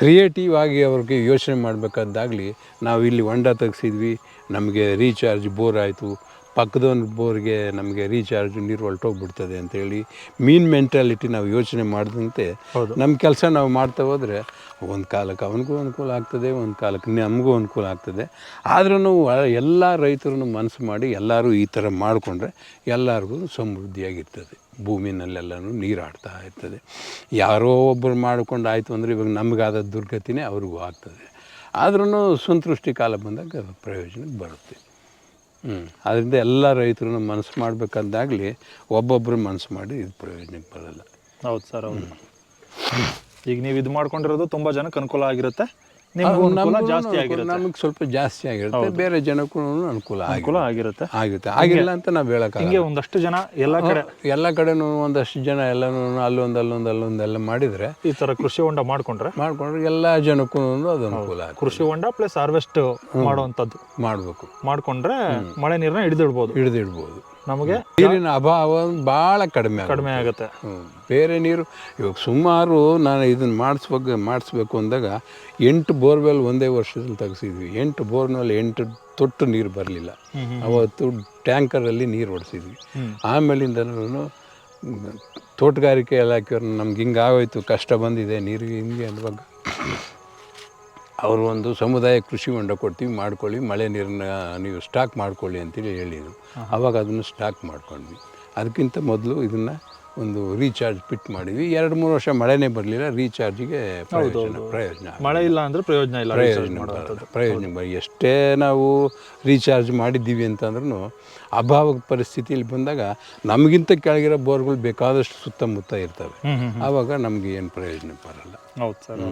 ಕ್ರಿಯೇಟಿವ್ ಆಗಿ ಅವ್ರಿಗೆ ಯೋಚನೆ ಮಾಡಬೇಕಾದಾಗಲಿ ನಾವು ಇಲ್ಲಿ ಹೊಂಡ ತೆಗ್ಸಿದ್ವಿ ನಮಗೆ ರೀಚಾರ್ಜ್ ಬೋರ್ ಆಯಿತು ಪಕ್ಕದೊಂದು ಬೋರ್ಗೆ ನಮಗೆ ರೀಚಾರ್ಜ್ ನೀರು ಹೊಲ್ಟೋಗ್ಬಿಡ್ತದೆ ಅಂತೇಳಿ ಮೀನ್ ಮೆಂಟಾಲಿಟಿ ನಾವು ಯೋಚನೆ ಮಾಡಿದಂತೆ. ನಮ್ಮ ಕೆಲಸ ನಾವು ಮಾಡ್ತಾ ಹೋದರೆ ಒಂದು ಕಾಲಕ್ಕೆ ಅವನಿಗೂ ಅನುಕೂಲ ಆಗ್ತದೆ ಒಂದು ಕಾಲಕ್ಕೆ ನಮಗೂ ಅನುಕೂಲ ಆಗ್ತದೆ. ಆದ್ರೂ ಎಲ್ಲ ರೈತರು ಮನಸ್ಸು ಮಾಡಿ ಎಲ್ಲರೂ ಈ ಥರ ಮಾಡಿಕೊಂಡ್ರೆ ಎಲ್ಲರಿಗೂ ಸಮೃದ್ಧಿಯಾಗಿರ್ತದೆ. ಭೂಮಿನಲ್ಲೆಲ್ಲನೂ ನೀರು ಆಡ್ತಾ ಇರ್ತದೆ. ಯಾರೋ ಒಬ್ಬರು ಮಾಡ್ಕೊಂಡು ಆಯಿತು ಅಂದರೆ ಇವಾಗ ನಮಗಾದ ದುರ್ಗತಿನೇ ಅವ್ರಿಗೂ ಆಗ್ತದೆ. ಆದ್ರೂ ಸಂತೃಷ್ಟಿ ಕಾಲ ಬಂದಾಗ ಪ್ರಯೋಜನಕ್ಕೆ ಬರುತ್ತೆ. ಹ್ಞೂ ಅದರಿಂದ ಎಲ್ಲ ರೈತರು ಮನಸ್ಸು ಮಾಡಬೇಕಂದಾಗಲಿ ಒಬ್ಬೊಬ್ಬರು ಮನಸ್ಸು ಮಾಡಿ ಇದು ಪ್ರಯೋಜನಕ್ಕೆ ಬರಲ್ಲ. ಹೌದು ಸರ್, ಹೌದು. ಈಗ ನೀವು ಇದು ಮಾಡ್ಕೊಂಡಿರೋದು ತುಂಬ ಜನಕ್ಕೆ ಅನುಕೂಲ ಆಗಿರುತ್ತೆ. ಜಾಸ್ತಿ ಆಗಿರುತ್ತೆ. ನಮಗೆ ಸ್ವಲ್ಪ ಜಾಸ್ತಿ ಆಗಿರುತ್ತೆ. ಬೇರೆ ಜನಕ್ಕೂ ಅನುಕೂಲ ಅನುಕೂಲ ಆಗಿರುತ್ತೆ. ಆಗುತ್ತೆ ಆಗಿಲ್ಲ ಅಂತ ನಾವು ಹೇಳಕ್ಕೆ ಹಿಂಗೆ ಒಂದಷ್ಟು ಜನ ಎಲ್ಲ ಕಡೆ ಎಲ್ಲ ಕಡೆನೂ ಒಂದಷ್ಟು ಜನ ಎಲ್ಲನೂ ಅಲ್ಲೊಂದು ಅಲ್ಲೊಂದು ಅಲ್ಲೊಂದು ಎಲ್ಲ ಮಾಡಿದರೆ ಈ ತರ ಕೃಷಿ ಹೊಂಡ ಮಾಡ್ಕೊಂಡ್ರೆ ಮಾಡ್ಕೊಂಡ್ರೆ ಎಲ್ಲ ಜನಕ್ಕೂ ಅದು ಅನುಕೂಲ ಕೃಷಿ ಹೊಂಡ ಪ್ಲಸ್ ಹಾರ್ವೆಸ್ಟ್ ಮಾಡುವಂಥದ್ದು. ಮಾಡಬೇಕು. ಮಾಡ್ಕೊಂಡ್ರೆ ಮಳೆ ನೀರನ್ನ ಹಿಡಿದಿಡ್ಬೋದು. ಹಿಡಿದಿಡ್ಬೋದು. ನಮಗೆ ನೀರಿನ ಅಭಾವ ಭಾಳ ಕಡಿಮೆ ಕಡಿಮೆ ಆಗುತ್ತೆ. ಬೇರೆ ನೀರು ಇವಾಗ ಸುಮಾರು ನಾನು ಇದನ್ನು ಮಾಡಿಸ್ಬೇಕು ಮಾಡಿಸ್ಬೇಕು ಅಂದಾಗ ಎಂಟು ಬೋರ್ವೆಲ್ ಒಂದೇ ವರ್ಷದಲ್ಲಿ ತೆಗೆಸಿದ್ವಿ. ಎಂಟು ಬೋರ್ನಲ್ಲಿ ಎಂಟು ತೊಟ್ಟು ನೀರು ಬರಲಿಲ್ಲ. ಅವತ್ತು ಟ್ಯಾಂಕರಲ್ಲಿ ನೀರು ಹೊಡೆಸಿದ್ವಿ ಆಮೇಲಿಂದನೂ ತೋಟಗಾರಿಕೆ ಇಲಾಖೆಯವ್ರು ನಮ್ಗೆ ಹಿಂಗೆ ಆಗೋಯ್ತು ಕಷ್ಟ ಬಂದಿದೆ ನೀರಿಗೆ ಹಿಂಗೆ ಅನ್ನುವಾಗ ಅವರು ಒಂದು ಸಮುದಾಯ ಕೃಷಿ ಹೊಂಡ ಕೊಡ್ತೀವಿ ಮಾಡ್ಕೊಳ್ಳಿ ಮಳೆ ನೀರನ್ನ ನೀವು ಸ್ಟಾಕ್ ಮಾಡ್ಕೊಳ್ಳಿ ಅಂತೇಳಿ ಹೇಳಿದರು. ಆವಾಗ ಅದನ್ನು ಸ್ಟಾಕ್ ಮಾಡ್ಕೊಂಡ್ವಿ. ಅದಕ್ಕಿಂತ ಮೊದಲು ಇದನ್ನು ಒಂದು ರೀಚಾರ್ಜ್ ಪಿಟ್ ಮಾಡಿದ್ವಿ. ಎರಡು ಮೂರು ವರ್ಷ ಮಳೆನೇ ಬರಲಿಲ್ಲ ರೀಚಾರ್ಜಿಗೆ ಪ್ರಯೋಜನ ಪ್ರಯೋಜನ ಮಳೆ ಇಲ್ಲ ಅಂದರೆ ಪ್ರಯೋಜನ ಇಲ್ಲ ಪ್ರಯೋಜನ ಪ್ರಯೋಜನ ಎಷ್ಟೇ ನಾವು ರೀಚಾರ್ಜ್ ಮಾಡಿದ್ದೀವಿ ಅಂತಂದ್ರೂ ಅಭಾವ ಪರಿಸ್ಥಿತಿಯಲ್ಲಿ ಬಂದಾಗ ನಮಗಿಂತ ಕೆಳಗಿರೋ ಬೋರ್ಗಳು ಬೇಕಾದಷ್ಟು ಸುತ್ತಮುತ್ತ ಇರ್ತವೆ. ಆವಾಗ ನಮಗೆ ಏನು ಪ್ರಯೋಜನ ಬರಲ್ಲ. ಹೌದು ಸರ್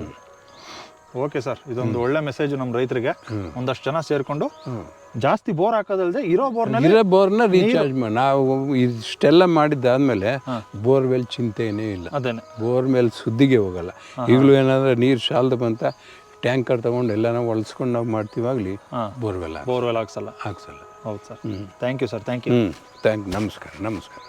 ಓಕೆ ಸರ್ ಇದೊಂದು ಒಳ್ಳೆ ಮೆಸೇಜ್ ನಮ್ಮ ರೈತರಿಗೆ. ಒಂದಷ್ಟು ಜನ ಸೇರ್ಕೊಂಡು ಜಾಸ್ತಿ ಬೋರ್ ಹಾಕೋದಲ್ದೆ ಇರೋ ಬೋರ್ನಲ್ಲಿ ಇರೋ ಬೋರ್ನ ರೀಚಾರ್ಜ್ ಮಾಡಿ ನಾವು ಇಷ್ಟೆಲ್ಲ ಮಾಡಿದ್ದಾದ್ಮೇಲೆ ಬೋರ್ವೆಲ್ ಚಿಂತೆನೇ ಇಲ್ಲ. ಅದೇನೆ. ಬೋರ್ ಮೇಲೆ ಸುದ್ದಿಗೆ ಹೋಗಲ್ಲ. ಈಗಲೂ ಏನಾದ್ರೆ ನೀರು ಶಾಲ್ದು ಬಂತ ಟ್ಯಾಂಕರ್ ತಗೊಂಡು ಎಲ್ಲ ನಾವು ಒಳಸ್ಕೊಂಡು ನಾವು ಮಾಡ್ತೀವಾಗ್ಲಿ. ಬೋರ್ವೆಲ್ ಬೋರ್ವೆಲ್ ಹಾಕ್ಸಲ್ಲ. ಹಾಕ್ಸಲ್ಲ. ಹೌದು sir thank you sir thank you thank ನಮಸ್ಕಾರ ನಮಸ್ಕಾರ.